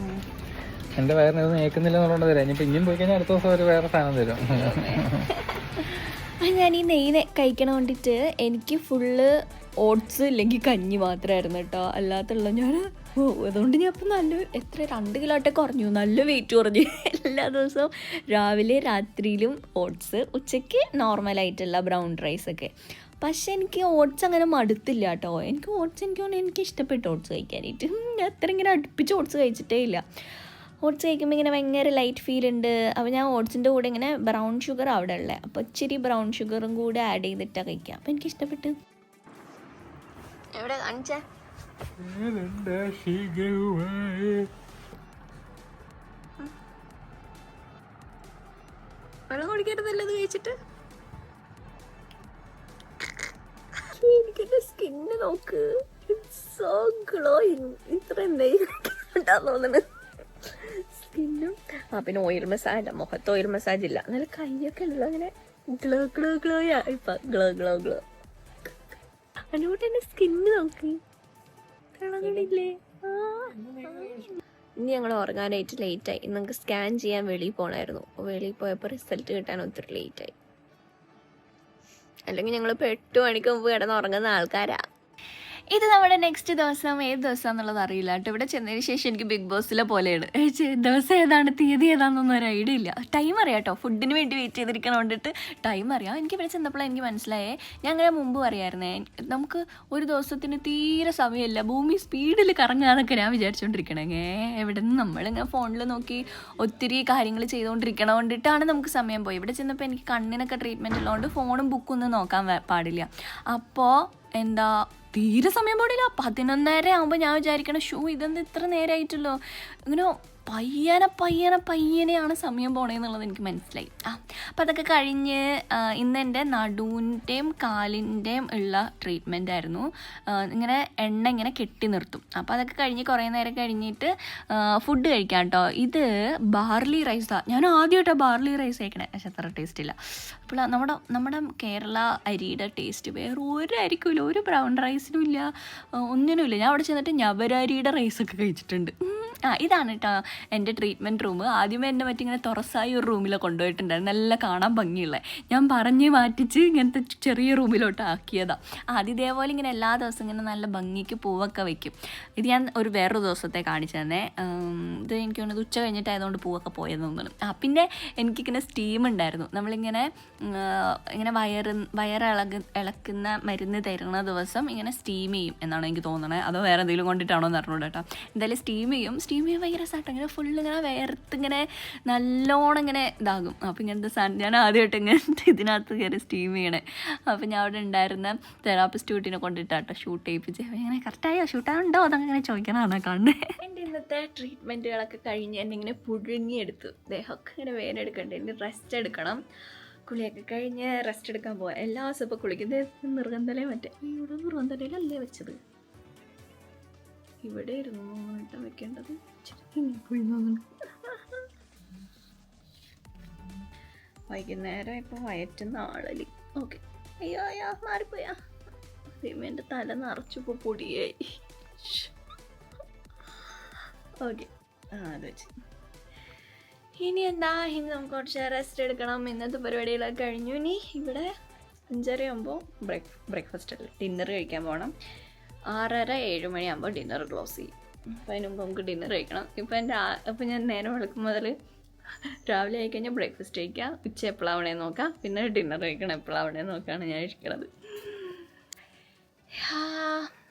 എന്റെ വയറിന് ഇതൊന്നും ഏക്കുന്നില്ല എന്നുള്ളത് തരാം. ഇനിയിപ്പോ ഇനിയും പോയി കഴിഞ്ഞാൽ അടുത്ത ദിവസം ഒരു വേറെ സാധനം തരും. ഞാൻ ഈ നെയ്യ് കഴിക്കണ കൊണ്ടിട്ട് എനിക്ക് ഫുള്ള് ഓട്സ് ഇല്ലെങ്കിൽ കഞ്ഞി മാത്രമായിരുന്നു കേട്ടോ. അല്ലാത്തുള്ള ഞാൻ ഓ അതുകൊണ്ട് ഞാൻ ഇപ്പം നല്ല എത്ര രണ്ട് കിലോ ആട്ടെ കുറഞ്ഞു. നല്ല വെയിറ്റ് കുറഞ്ഞു. എല്ലാ ദിവസവും രാവിലെ രാത്രിയിലും ഓട്സ് ഉച്ചയ്ക്ക് നോർമലായിട്ടുള്ള ബ്രൗൺ റൈസ് ഒക്കെ. പക്ഷെ എനിക്ക് ഓട്സ് അങ്ങനെ മടുത്തില്ല കേട്ടോ. എനിക്ക് ഓട്സ് എനിക്ക് തോന്നുന്നു എനിക്ക് ഇഷ്ടപ്പെട്ടു ഓട്സ് കഴിക്കാനായിട്ട്. ഞാൻ അത്ര ഇങ്ങനെ അടുപ്പിച്ച് ഓട്സ് കഴിച്ചിട്ടേ ഇല്ല. ഓട്സ് കഴിക്കുമ്പോൾ ഇങ്ങനെ ഭയങ്കര ലൈറ്റ് ഫീൽ ഉണ്ട്. അപ്പോൾ ഞാൻ ഓട്സിന്റെ കൂടെ ഇങ്ങനെ ബ്രൗൺ ഷുഗർ അവിടെ ഉള്ളത് അപ്പോൾ ഇച്ചിരി ബ്രൗൺ ഷുഗറും കൂടെ ആഡ് ചെയ്തിട്ടാണ് കഴിക്കാം. അപ്പോൾ എനിക്ക് ഇഷ്ടപ്പെട്ടു. എവിടെ? കാണിച്ചേ. വെള്ളം കുടിക്കരുതല്ലോ ഇത് കഴിച്ചിട്ട്? എനിക്കെന്റെ സ്കിന്ന് നോക്ക്. സോ ഗ്ലോയിങ് ഇത്രയും തോന്നുന്നു. സ്കിന്നും ആ പിന്നെ ഓയിൽ മസാജ് മുഖത്ത് ഓയിൽ മസാജ് ഇല്ല. നല്ല കൈയൊക്കെ ഉള്ളു അങ്ങനെ ഗ്ലോ ഗ്ലോ ഗ്ലോയാ ഇപ്പൊ ഗ്ലോ ഗ്ലോ ഗ്ലോ അതുകൊണ്ട് എന്റെ സ്കിന്ന് നോക്കി. തിളങ്ങണില്ലേ ആ. ഇനി ഞങ്ങൾ ഉറങ്ങാനായിട്ട് ലേറ്റായി നമുക്ക് സ്കാൻ ചെയ്യാൻ വെളിയിൽ പോകണമായിരുന്നു വെളിയിൽ പോയപ്പോൾ റിസൾട്ട് കിട്ടാൻ ഒത്തിരി ലേറ്റായി അല്ലെങ്കിൽ ഞങ്ങൾ ഇപ്പോൾ എട്ട് മണിക്ക് മുമ്പ് കിടന്ന് ഉറങ്ങുന്ന ആൾക്കാരാ. ഇത് നമ്മുടെ നെക്സ്റ്റ് ദിവസം ഏത് ദിവസം എന്നുള്ളത് അറിയില്ല കേട്ടോ. ഇവിടെ ചെന്നതിന് ശേഷം എനിക്ക് ബിഗ് ബോസിലെ പോലെയാണ്. ദിവസം ഏതാണ്? തീയതി ഏതാണെന്നൊന്നും ഒരു ഐഡിയ ഇല്ല. ടൈം അറിയാം കേട്ടോ ഫുഡിന് വേണ്ടി വെയിറ്റ് ചെയ്തിരിക്കണ കൊണ്ടിട്ട് ടൈം അറിയാം. എനിക്ക് ഇവിടെ ചെന്നപ്പോൾ എനിക്ക് മനസ്സിലായേ. ഞാൻ അങ്ങനെ മുമ്പ് പറയായിരുന്നേ. നമുക്ക് ഒരു ദിവസത്തിന് തീരെ സമയമില്ല. ഭൂമി സ്പീഡിൽ കറങ്ങാന്നൊക്കെ ഞാൻ വിചാരിച്ചുകൊണ്ടിരിക്കണേ എവിടെ നിന്ന് നമ്മളിങ്ങനെ ഫോണിൽ നോക്കി ഒത്തിരി കാര്യങ്ങൾ ചെയ്തുകൊണ്ടിരിക്കണ കൊണ്ടിട്ടാണ് നമുക്ക് സമയം പോയി. ഇവിടെ ചെന്നപ്പോൾ എനിക്ക് കണ്ണിനൊക്കെ ട്രീറ്റ്മെന്റ് ഉള്ളതുകൊണ്ട് ഫോണും ബുക്കൊന്നും നോക്കാൻ പാടില്ല. അപ്പോൾ എന്താ തീരെ സമയം പോടില്ല പതിനൊന്നര ആകുമ്പോൾ ഞാൻ വിചാരിക്കണം ഷൂ ഇതെന്ത് ഇത്ര നേരമായിട്ടുള്ളൂ ഇങ്ങനെ പയ്യനെ പയ്യനെ പയ്യനെയാണ് സമയം പോണേന്നുള്ളത് എനിക്ക് മനസ്സിലായി. ആ അപ്പം അതൊക്കെ കഴിഞ്ഞ് ഇന്ന് എന്റെ നടുവിന്റെയും കാലിന്റെയും ഉള്ള ട്രീറ്റ്മെന്റ് ആയിരുന്നു. ഇങ്ങനെ എണ്ണ ഇങ്ങനെ കെട്ടി നിർത്തും. അപ്പോൾ അതൊക്കെ കഴിഞ്ഞ് കുറേ നേരം കഴിഞ്ഞിട്ട് ഫുഡ് കഴിക്കാം കേട്ടോ ഇത് ബാർലി റൈസാണ് ഞാൻ ആദ്യമായിട്ടാണ് ബാർലി റൈസ് കഴിക്കണേ. പക്ഷെ അത്ര ടേസ്റ്റ് ഇല്ല. അപ്പോൾ നമ്മുടെ നമ്മുടെ കേരള അരിയുടെ ടേസ്റ്റ് വേറെ ഒരു അരിക്കുമില്ല ഒരു ബ്രൗൺ റൈസിനും ഇല്ല. ഒന്നിനുമില്ല ഞാൻ അവിടെ ചെന്നിട്ട് ഞവരരിയുടെ റൈസൊക്കെ കഴിച്ചിട്ടുണ്ട്. ആ ഇതാണ് കേട്ടോ എന്റെ ട്രീറ്റ്മെന്റ് റൂം ആദ്യമേ എന്നെ മറ്റിങ്ങനെ തുറസ്സായ ഒരു റൂമിൽ കൊണ്ടുപോയിട്ടുണ്ടായിരുന്നു. നല്ല കാണാൻ ഭംഗിയുള്ള. ഞാൻ പറഞ്ഞ് മാറ്റിച്ച് ഇങ്ങനത്തെ ചെറിയ റൂമിലോട്ട് ആക്കിയതാണ് ആദ്യം ഇതേപോലെ ഇങ്ങനെ എല്ലാ ദിവസവും ഇങ്ങനെ നല്ല ഭംഗിക്ക് പൂവൊക്കെ വയ്ക്കും ഇത് ഞാൻ ഒരു വേറൊരു ദിവസത്തെ കാണിച്ചു തന്നെ. ഇത് എനിക്ക് തോന്നുന്നത് ഉച്ച കഴിഞ്ഞിട്ടായതുകൊണ്ട് പൂവൊക്കെ പോയെന്ന് ആ പിന്നെ എനിക്കിങ്ങനെ സ്റ്റീം ഉണ്ടായിരുന്നു. നമ്മളിങ്ങനെ ഇങ്ങനെ വയറ് വയർ ഇളക് ഇളക്കുന്ന മരുന്ന് തരുന്ന ദിവസം ഇങ്ങനെ സ്റ്റീം ചെയ്യും എന്നാണ് എനിക്ക് തോന്നണേ. അതോ വേറെ എന്തെങ്കിലും കൊണ്ടിട്ടാണോ എന്ന് അറിഞ്ഞൂടാ എന്തായാലും സ്റ്റീം ചെയ്യും. സ്റ്റീം ചെയ്യാൻ ഭയങ്കര രസമാട്ടോ ഇങ്ങനെ ഫുൾ ഇങ്ങനെ വേർത്ത് ഇങ്ങനെ നല്ലോണം ഇങ്ങനെ ഇതാകും. അപ്പോൾ ഇങ്ങനത്തെ സാധനം ഞാൻ ആദ്യമായിട്ട് ഇങ്ങനത്തെ ഇതിനകത്ത് കയറി സ്റ്റീം ചെയ്യണേ. അപ്പോൾ ഞാൻ അവിടെ ഉണ്ടായിരുന്ന തെറാപ്പിസ്റ്റ് കുട്ടീനെ കൊണ്ടിട്ടാട്ടോ ഷൂട്ട് ചെയ്യിപ്പിച്ച്. ഇങ്ങനെ കറക്റ്റായോ ഷൂട്ടാണുണ്ടോ അതങ്ങനെ ചോദിക്കണതാണ് കാണുന്നത് എന്റെ ഇന്നത്തെ ട്രീറ്റ്മെന്റുകളൊക്കെ കഴിഞ്ഞ് എന്നെ ഇങ്ങനെ പുഴുങ്ങിയെടുത്തു. ദേഹമൊക്കെ ഇങ്ങനെ വേദന എടുക്കണ്ടേ? ഇനി റെസ്റ്റ് എടുക്കണം. കുളിയൊക്കെ കഴിഞ്ഞ് റെസ്റ്റ് എടുക്കാൻ പോവാം. എല്ലാ ദിവസവും ഇപ്പോൾ കുളിക്കുന്നത് നിർഗന്ധലേ മറ്റേ. ഇവിടെ നിർഗന്ധലയിലല്ലേ വെച്ചത്? ഇവിടെ ഇരുന്നു വട്ടം വെക്കേണ്ടത്. ഇച്ചിരി പോയി തോന്നുന്നു വൈകുന്നേരം ഇപ്പൊ വയറ്റുന്ന ആളലി ഓക്കെ. അയ്യോ അയ്യോ മാറിപ്പോയാ. ദൈവം എന്റെ തല നിറച്ചിപ്പോൾ പൊടിയായി. ഓക്കെ ആ അത് വെച്ച്. ഇനി എന്താ? ഇനി നമുക്ക് കുറച്ച് റെസ്റ്റ് എടുക്കണം. ഇന്നത്തെ പരിപാടികളൊക്കെ കഴിഞ്ഞു. ഇനി ഇവിടെ അഞ്ചര ആകുമ്പോൾ ബ്രേക്ക് ബ്രേക്ക്ഫാസ്റ്റ് അല്ല? ഡിന്നർ കഴിക്കാൻ പോകണം ആറര ഏഴ് മണിയാകുമ്പോൾ ഡിന്നർ ക്ലോസ് ചെയ്യും. അപ്പം അതിന് മുമ്പ് നമുക്ക് ഡിന്നർ കഴിക്കണം. ഇപ്പം എന്റെ അപ്പം ഞാൻ നേരം വിളക്കും മുതൽ രാവിലെ ആയി കഴിഞ്ഞാൽ ബ്രേക്ക്ഫാസ്റ്റ് കഴിക്കുക ഉച്ച എപ്പോഴാവണേന്ന് നോക്കാം. പിന്നെ ഡിന്നർ കഴിക്കണം. എപ്പോഴാവണേന്ന് നോക്കുകയാണ് ഞാൻ ഇരിക്കണത്.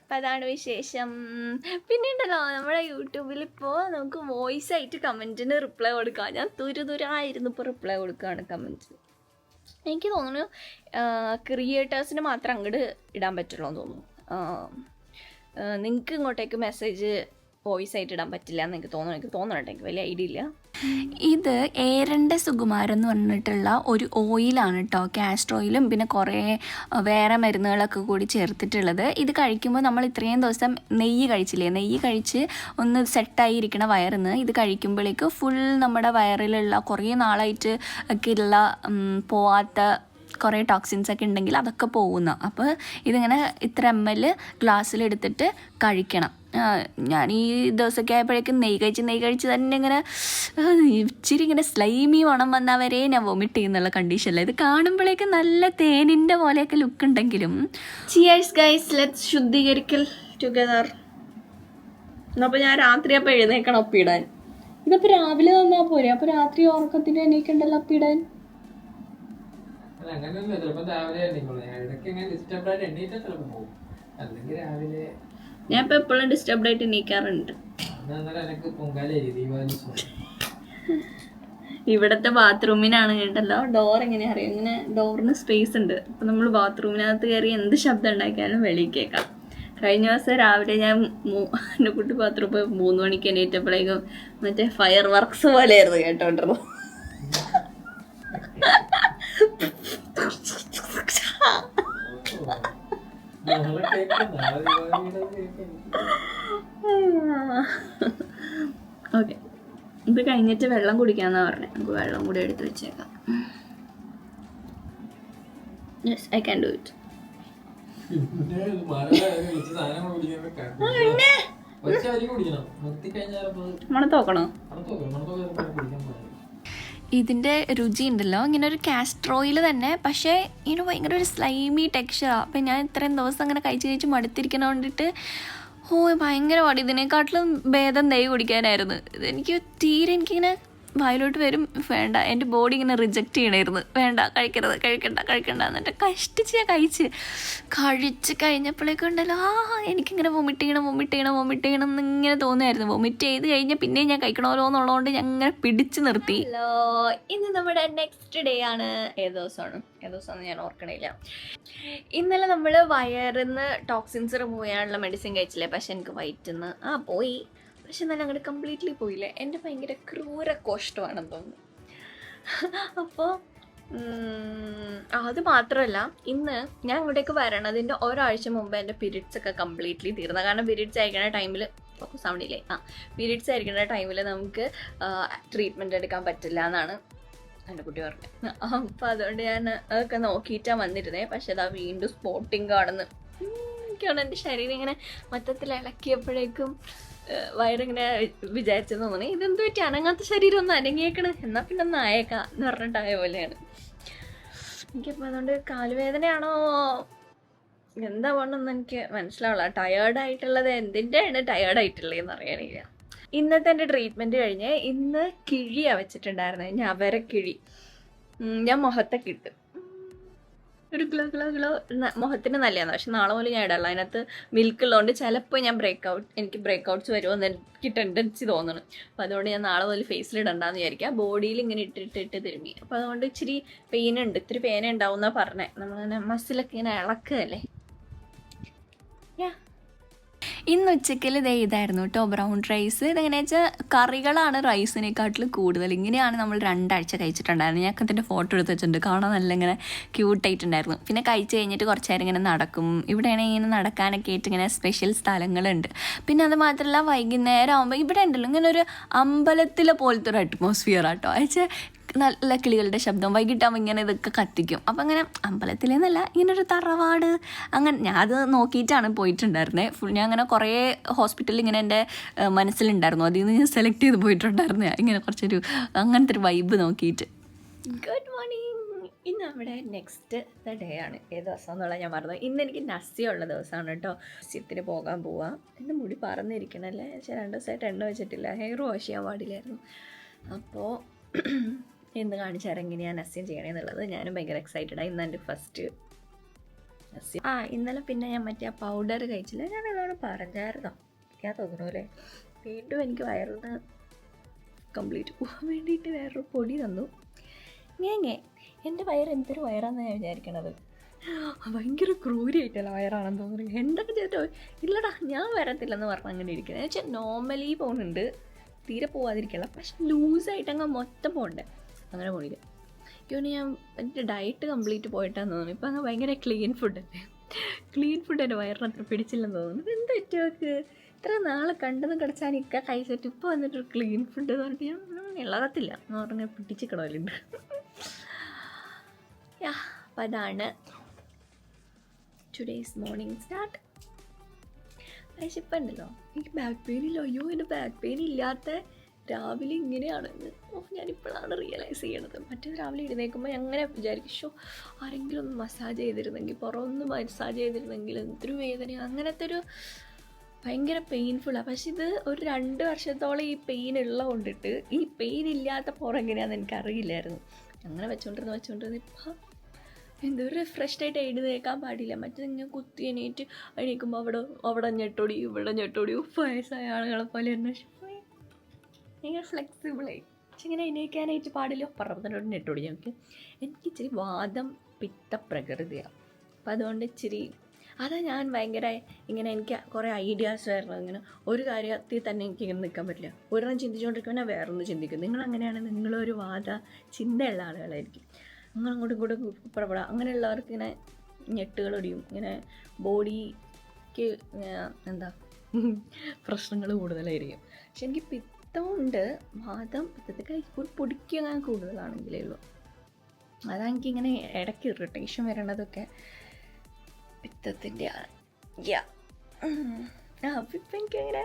അപ്പം അതാണ് വിശേഷം. പിന്നെ ഉണ്ടല്ലോ നമ്മുടെ യൂട്യൂബിൽ ഇപ്പോൾ നമുക്ക് വോയിസ് ആയിട്ട് കമന്റിന് റിപ്ലൈ കൊടുക്കാം. ഞാൻ തുരു തുരായിരുന്നു ഇപ്പോൾ റിപ്ലൈ കൊടുക്കുകയാണ് കമന്റിന് എനിക്ക് തോന്നുന്നു ക്രിയേറ്റേഴ്സിന് മാത്രം അങ്ങോട്ട് ഇടാൻ പറ്റുള്ളൂ എന്ന് തോന്നുന്നു നിങ്ങൾക്ക് ഇങ്ങോട്ടേക്ക് മെസ്സേജ് വോയിസ് ആയിട്ട് ഇടാൻ പറ്റില്ല എന്ന് എനിക്ക് തോന്നുന്നു. എനിക്ക് തോന്നണം എനിക്ക് വലിയ ഐഡിയ ഇല്ല. ഇത് ഏരണ്ട സുകുമാരൻ എന്ന് പറഞ്ഞിട്ടുള്ള ഒരു ഓയിലാണ് കേട്ടോ. കാസ്റ്റർ ഓയിലും പിന്നെ കുറേ വേറെ മരുന്നുകളൊക്കെ കൂടി ചേർത്തിട്ടുള്ളത്. ഇത് കഴിക്കുമ്പോൾ നമ്മൾ ഇത്രയും ദിവസം നെയ്യ് കഴിച്ചില്ലേ? നെയ്യ് കഴിച്ച് ഒന്ന് സെറ്റായി ഇരിക്കണ വയറിന്ന് ഇത് കഴിക്കുമ്പോഴേക്ക് ഫുൾ നമ്മുടെ വയറിലുള്ള കുറേ നാളായിട്ട് ഒക്കെ ഉള്ള പോവാത്ത കുറേ ടോക്സിൻസ് ഒക്കെ ഉണ്ടെങ്കിൽ അതൊക്കെ പോകുന്ന. അപ്പോൾ ഇതിങ്ങനെ ഇത്ര എം എൽ ഗ്ലാസ്സിലെടുത്തിട്ട് കഴിക്കണം. ഞാൻ ഈ ദിവസമൊക്കെ ആയപ്പോഴേക്കും നെയ് കഴിച്ച് നെയ് കഴിച്ച് തന്നെ ഇങ്ങനെ ഇച്ചിരി ഇങ്ങനെ സ്ലൈമി വണം വന്നവരെ ഞാൻ വൊമിറ്റ് ചെയ്യുന്നുള്ള കണ്ടീഷനില്ല ഇത് കാണുമ്പോഴേക്കും നല്ല തേനിന്റെ പോലെയൊക്കെ ലുക്ക് ഉണ്ടെങ്കിലും. ചിയേഴ്സ് ഗൈസ് ലെറ്റ്സ് ശുദ്ധീകരിക്കൽ ടുഗദർ എന്നപ്പോൾ ഞാൻ രാത്രി അപ്പോൾ എഴുന്നേക്കണം ഒപ്പിടാൻ ഇതപ്പോൾ രാവിലെ തന്നാൽ പോരെ? അപ്പോൾ രാത്രി ഉറക്കത്തിന് എണീക്കണ്ടല്ലോ ഒപ്പിടാൻ അല്ല അങ്ങനെയൊന്നും ചിലപ്പോ രാവിലെ എണീക്കുള്ളൂ ഞാൻ ഇടയ്ക്ക് ഇങ്ങനെ ഡിസ്റ്റർബ് ആയിട്ട് എണ്ണീറ്റാ ചിലപ്പോ പോകും അല്ലെങ്കിൽ രാവിലെ ഞാൻ ഇപ്പൊ എപ്പോഴും ഡിസ്റ്റർബ് ആയിട്ട് എണീക്കാറുണ്ട്. ഇവിടത്തെ അന്നേരം എനിക്ക് പൊങ്കാല ദീപാവലി ഇവിടുത്തെ ബാത്റൂമിനാണ് കേട്ടല്ലോ. ഡോർ എങ്ങനെ അറിയാം? ഇങ്ങനെ ഡോറിന് സ്പേസ് ഉണ്ട്. അപ്പം നമ്മൾ ബാത്റൂമിനകത്ത് കയറി എന്ത് ശബ്ദം ഉണ്ടാക്കിയാലും വെളിയിൽ കേൾക്കാം. കഴിഞ്ഞ ദിവസം രാവിലെ ഞാൻ എന്റെ എന്റെ കുട്ടി ബാത്റൂമിൽ പോയി മൂന്ന് മണിക്ക് എണീറ്റപ്പോഴേക്കും മറ്റേ ഫയർ വർക്ക്സ് പോലെയായിരുന്നു കേട്ടോണ്ടിരുന്നത്. ഓക്കെ ഇത് കഴിഞ്ഞിട്ട് വെള്ളം കുടിക്കാന്നാ പറഞ്ഞത് നമുക്ക് വെള്ളം കൂടി എടുത്ത് വെച്ചേക്കാം. Yes I can do it വരി കുടിക്കണം. ഇതിന്റെ രുചി ഉണ്ടല്ലോ ഇങ്ങനെ ഒരു കാസ്ട്രോയിൽ തന്നെ. പക്ഷേ ഇതിന് ഭയങ്കര ഒരു സ്ലൈമി ടെക്സ്ചറാണ് അപ്പം ഞാൻ ഇത്രയും ദിവസം അങ്ങനെ കഴിച്ച് കഴിച്ച് മടുത്തിരിക്കണ കൊണ്ടിട്ട് ഓ ഭയങ്കര പാടി ഇതിനെക്കാട്ടിലും ഭേദം നെയ്യ് കുടിക്കാനായിരുന്നു. ഇതെനിക്ക് തീരെ എനിക്കിങ്ങനെ വായിലോട്ട് വരും. വേണ്ട എന്റെ ബോഡി ഇങ്ങനെ റിജക്റ്റ് ചെയ്യണമായിരുന്നു വേണ്ട കഴിക്കരുത് കഴിക്കണ്ട കഴിക്കണ്ട എന്നിട്ട് കഷ്ടിച്ച് ഞാൻ കഴിച്ച്. കഴിച്ച് കഴിഞ്ഞപ്പോഴേക്കും ഉണ്ടല്ലോ ആ എനിക്കിങ്ങനെ വൊമിറ്റ് ചെയ്യണം വൊമിറ്റ് ചെയ്യണം വൊമിറ്റ് ചെയ്യണം എന്നിങ്ങനെ തോന്നുമായിരുന്നു വൊമിറ്റ് ചെയ്ത് കഴിഞ്ഞാൽ പിന്നെ ഞാൻ കഴിക്കണമല്ലോ എന്നുള്ളതുകൊണ്ട് ഞാൻ ഇങ്ങനെ പിടിച്ച് നിർത്തി. ഹലോ ഇന്ന് നമ്മുടെ നെക്സ്റ്റ് ഡേ ആണ്. ഏത് ദിവസമാണ്? ഏത് ദിവസമാണ് ഞാൻ ഓർക്കണില്ല. ഇന്നലെ നമ്മൾ വയറിൽ നിന്ന് ടോക്സിൻസ് റിമൂവ് ചെയ്യാനുള്ള മെഡിസിൻ കഴിച്ചില്ലേ? പക്ഷെ എനിക്ക് വയറ്റിൽ നിന്ന് ആ പോയി. പക്ഷെ എന്നാലും അങ്ങോട്ട് കംപ്ലീറ്റ്ലി പോയില്ല? എന്റെ ഭയങ്കര ക്രൂര കോഷ്ടമാണെന്ന് തോന്നുന്നു. അപ്പോൾ അത് മാത്രമല്ല ഇന്ന് ഞാൻ ഇവിടേക്ക് വരണതിന്റെ ഒരാഴ്ച മുമ്പ് എന്റെ പിരീഡ്സ് ഒക്കെ കംപ്ലീറ്റ്ലി തീർന്ന. കാരണം പിരീഡ്സ് അയക്കണ ടൈമിൽ സൗണ്ട് ഇല്ലേ? ആ പീരീഡ്സ് ആയിരിക്കുന്ന ടൈമിൽ നമുക്ക് ട്രീറ്റ്മെന്റ് എടുക്കാൻ പറ്റില്ല എന്നാണ് എന്റെ കുട്ടി പറഞ്ഞത്. അപ്പോൾ അതുകൊണ്ട് ഞാൻ അതൊക്കെ നോക്കിയിട്ടാണ് വന്നിരുന്നേ. പക്ഷേ അതാ വീണ്ടും സ്പോട്ടിങ് കാണുന്നു. എനിക്കാണ് എന്റെ ശരീരം ഇങ്ങനെ മൊത്തത്തിൽ ഇളക്കിയപ്പോഴേക്കും വയറിങ്ങനെ വിചാരിച്ചെന്ന് തോന്നി ഇതെന്ത് പറ്റി അനങ്ങാത്ത ശരീരം ഒന്ന് അനങ്ങിയേക്കണ്. എന്നാൽ പിന്നെ ഒന്ന് ആയേക്കാം എന്ന് പറഞ്ഞിട്ടായ പോലെയാണ്. എനിക്കപ്പോൾ അതുകൊണ്ട് കാലുവേദനയാണോ? എന്താ വേണമെന്ന് എനിക്ക് മനസ്സിലാവില്ല ടയേർഡായിട്ടുള്ളത് എന്തിന്റെയാണ് ടയേർഡായിട്ടുള്ളതെന്ന് അറിയാനില്ല ഇന്നത്തെ എന്റെ ട്രീറ്റ്മെന്റ് കഴിഞ്ഞ് ഇന്ന് കിഴിയാണ് വെച്ചിട്ടുണ്ടായിരുന്നത് ഞവരക്കിഴി ഞാൻ മുഖത്തൊക്കെ ഇട്ട്. ഒരു ഗ്ലോ ഗ്ലോ ഗ്ലോ. മുഖത്തിന് നല്ലതാണ്. പക്ഷെ നാളെ മുതൽ ഞാൻ ഇടല്ല. അതിനകത്ത് മിൽക്ക് ഉള്ളതുകൊണ്ട് ചിലപ്പോൾ ഞാൻ ബ്രേക്ക് ഔട്ട് എനിക്ക് ബ്രേക്ക് ഔട്ട്സ് വരുമെന്ന് എനിക്ക് ടെൻഡൻസി തോന്നുന്നു അപ്പോൾ അതുകൊണ്ട് ഞാൻ നാളെ മുതൽ ഫേസിൽ ഇടണ്ടെന്ന് വിചാരിക്കാം. ബോഡിയിൽ ഇങ്ങനെ ഇട്ടിട്ട് ഇട്ട് തിരുമ്മി. അപ്പോൾ അതുകൊണ്ട് ഇച്ചിരി പെയിൻ ഉണ്ട്. ഇത്തിരി പെയിൻ ഉണ്ടാവും എന്നാണ് പറഞ്ഞത് നമ്മളിങ്ങനെ മസിലൊക്കെ ഇങ്ങനെ ഇളക്കുകയല്ലേ ഇന്ന് ഉച്ചയ്ക്കൽ ദേ ഇതായിരുന്നു കേട്ടോ ബ്രൗൺ റൈസ് ഇതെങ്ങനെ വെച്ചാൽ കറികളാണ് റൈസിനെക്കാട്ടിൽ കൂടുതൽ. ഇങ്ങനെയാണ് നമ്മൾ രണ്ടാഴ്ച കഴിച്ചിട്ടുണ്ടായിരുന്നത്. ഞാൻ അതിന്റെ ഫോട്ടോ എടുത്ത് വെച്ചിട്ടുണ്ട്. കാണാൻ നല്ല ഇങ്ങനെ ക്യൂട്ടായിട്ടുണ്ടായിരുന്നു പിന്നെ കഴിച്ച് കഴിഞ്ഞിട്ട് കുറച്ച് നേരം ഇങ്ങനെ നടക്കും. ഇവിടെയാണെങ്കിൽ ഇങ്ങനെ നടക്കാനൊക്കെ ആയിട്ട് ഇങ്ങനെ സ്പെഷ്യൽ സ്ഥലങ്ങളുണ്ട്. പിന്നെ അത് മാത്രമല്ല വൈകുന്നേരം ആകുമ്പോൾ ഇവിടെ ഉണ്ടല്ലോ ഇങ്ങനെ ഒരു അമ്പലത്തിലെ പോലത്തെ ഒരു അറ്റ്മോസ്ഫിയർ ആട്ടോ. വെച്ചാൽ നല്ല കിളികളുടെ ശബ്ദം വൈകിട്ടാകുമ്പോൾ ഇങ്ങനെ ഇതൊക്കെ കത്തിക്കും. അപ്പം അങ്ങനെ അമ്പലത്തിലേന്നല്ല ഇങ്ങനൊരു തറവാട്. അങ്ങനെ ഞാൻ അത് നോക്കിയിട്ടാണ് പോയിട്ടുണ്ടായിരുന്നത് ഫുൾ ഞാൻ അങ്ങനെ കുറേ ഹോസ്പിറ്റലിൽ ഇങ്ങനെ എന്റെ മനസ്സിലുണ്ടായിരുന്നു. അതിൽ നിന്ന് ഞാൻ സെലക്ട് ചെയ്ത് പോയിട്ടുണ്ടായിരുന്നു ഇങ്ങനെ കുറച്ചൊരു അങ്ങനത്തെ ഒരു വൈബ് നോക്കിയിട്ട്. ഗുഡ് മോർണിംഗ് ഇന്ന് നമ്മുടെ നെക്സ്റ്റ് ദ ഡേ ആണ്. ഏത് ദിവസം എന്നുള്ള ഞാൻ മറന്നു. ഇന്ന് എനിക്ക് നസ്യമുള്ള ദിവസമാണ് കേട്ടോ. നസ്യത്തിന് പോകാൻ പോവാം. എന്റെ മുടി പറന്നിരിക്കണല്ലേ? പക്ഷേ രണ്ട് ദിവസമായിട്ട് എണ്ണ വെച്ചിട്ടില്ല. ഹെയർ വാഷ് ചെയ്യാൻ പാടില്ലായിരുന്നു. അപ്പോൾ ഇന്ന് കാണിച്ചാൽ എങ്ങനെയാണ് നസ്യം ചെയ്യണമെന്നുള്ളത് ഞാനും ഭയങ്കര എക്സൈറ്റഡാണ് ഇന്ന് എന്റെ ഫസ്റ്റ് നസ്യം ആ ഇന്നലെ പിന്നെ ഞാൻ മറ്റേ ആ പൗഡർ കഴിച്ചില്ല. ഞാൻ ഇതാണ് പറഞ്ഞായിരുന്നോ. ഞാൻ തോന്നുന്നു അല്ലേ? വീണ്ടും എനിക്ക് വയറിന് കംപ്ലീറ്റ് പോകാൻ വേണ്ടിയിട്ട് വേറൊരു പൊടി തന്നു. ഞേങ്ങേ എന്റെ വയറ് എന്തൊരു വയറാണെന്ന് ഞാൻ വിചാരിക്കണത്. ഭയങ്കര ക്രൂരിയായിട്ടുള്ള വയറാണെന്ന് തോന്നുന്നു. എന്തൊക്കെ ചേട്ടോ ഇല്ലടാ ഞാൻ വരത്തില്ലെന്ന് പറഞ്ഞ് അങ്ങനെ ഇരിക്കുന്നത് എന്ന് വെച്ചാൽ നോർമലി പോകുന്നുണ്ട് തീരെ പോവാതിരിക്കില്ല. പക്ഷെ ലൂസായിട്ട് അങ്ങ് മൊത്തം പോകണ്ടേ അങ്ങനെ പോണില്ല ഇവന് ഞാൻ എന്റെ ഡയറ്റ് കംപ്ലീറ്റ് പോയിട്ടാന്ന് തോന്നുന്നു. ഇപ്പം അങ്ങ് ഭയങ്കര ക്ലീൻ ഫുഡല്ലേ ക്ലീൻ ഫുഡ് എന്റെ വയറിന് അത്ര പിടിച്ചില്ലെന്ന് തോന്നുന്നു. എന്ത് പറ്റുമൊക്കെ ഇത്ര നാളെ കണ്ടെന്ന് കിടച്ചാൽ ഇക്ക കഴിച്ചിട്ട് ഇപ്പോൾ വന്നിട്ട് ക്ലീൻ ഫുഡ് എന്ന് പറഞ്ഞാൽ ഞാൻ ഇളകത്തില്ല. എന്ന് പറഞ്ഞാൽ പിടിച്ച് കിടവലുണ്ട്. യാ അപ്പം അതാണ് ടുഡേയ്സ് മോർണിംഗ് സ്റ്റാർട്ട് ഉണ്ടല്ലോ. എനിക്ക് ബാക്ക് പെയിൻ ഇല്ല. അയ്യോ എന്റെ ബാക്ക് പെയിൻ ഇല്ലാത്ത രാവിലെ ഇങ്ങനെയാണെന്ന് ഓ ഞാനിപ്പോഴാണ് റിയലൈസ് ചെയ്യണത്. മറ്റേ രാവിലെ എഴുന്നേൽക്കുമ്പോൾ അങ്ങനെ വിചാരിക്കും ഷോ ആരെങ്കിലും ഒന്ന് മസാജ് ചെയ്തിരുന്നെങ്കിൽ പുറമൊന്ന് മസാജ് ചെയ്തിരുന്നെങ്കിൽ എന്തൊരു വേദന അങ്ങനത്തെ ഒരു ഭയങ്കര പെയിൻഫുള്ളാണ് പക്ഷെ ഇത് ഒരു രണ്ട് വർഷത്തോളം ഈ പെയിൻ ഉള്ള കൊണ്ടിട്ട് ഈ പെയിൻ ഇല്ലാത്ത പുറം എങ്ങനെയാണെന്ന് എനിക്കറിയില്ലായിരുന്നു. അങ്ങനെ വെച്ചോണ്ടിരുന്ന് വെച്ചോണ്ടിരുന്ന് ഇപ്പം എന്തോ റിഫ്രഷ്ഡ് ആയിട്ട് എഴുന്നേക്കാൻ പാടില്ല. മറ്റേ ഇങ്ങനെ കുത്തി എണീറ്റ് എണീക്കുമ്പോൾ അവിടെ അവിടെ ഞെട്ടോടി ഇവിടെ ഞെട്ടോടി. വയസ്സായ ആളുകളെ പോലെ തന്നെ. ഭയങ്കര ഫ്ലെക്സിബിളായി പക്ഷെ ഇങ്ങനെ എണീക്കാനായിട്ട് പാടില്ല. പറഞ്ഞോട് നെട്ടോടി ഞങ്ങൾക്ക് എനിക്ക് ഇച്ചിരി വാദം പിത്ത പ്രകൃതിയാണ് അപ്പം അതുകൊണ്ട് ഇച്ചിരി അതാ ഞാൻ ഭയങ്കര ഇങ്ങനെ എനിക്ക് കുറേ ഐഡിയാസ് വരണം ഇങ്ങനെ ഒരു കാര്യത്തിൽ തന്നെ എനിക്ക് ഇങ്ങനെ നിൽക്കാൻ പറ്റില്ല. ഒരെണ്ണം ചിന്തിച്ചുകൊണ്ടിരിക്കുമ്പോൾ വേറൊന്ന് ചിന്തിക്കും. നിങ്ങൾ അങ്ങനെയാണ് നിങ്ങളൊരു വാദ ചിന്തയുള്ള ആളുകളായിരിക്കും. നിങ്ങൾ അങ്ങോട്ടും ഇങ്ങോട്ടും പുറപ്പെടാം അങ്ങനെയുള്ളവർക്ക് ഇങ്ങനെ ഞെട്ടുകളൊടിയും ഇങ്ങനെ ബോഡിക്ക് എന്താ പ്രശ്നങ്ങൾ കൂടുതലായിരിക്കും. പക്ഷെ എനിക്ക് പിത്തമുണ്ട് വാദം പിത്തത്തെ കൈക്കൂർ അങ്ങനെ കൂടുതലാണെങ്കിലേ ഉള്ളൂ. അതാണ് എനിക്കിങ്ങനെ ഇടയ്ക്ക് ഇറിറ്റേഷൻ വരണതൊക്കെ പിത്തത്തിന്റെ ആ അപ്പം ഇപ്പം എനിക്കങ്ങനെ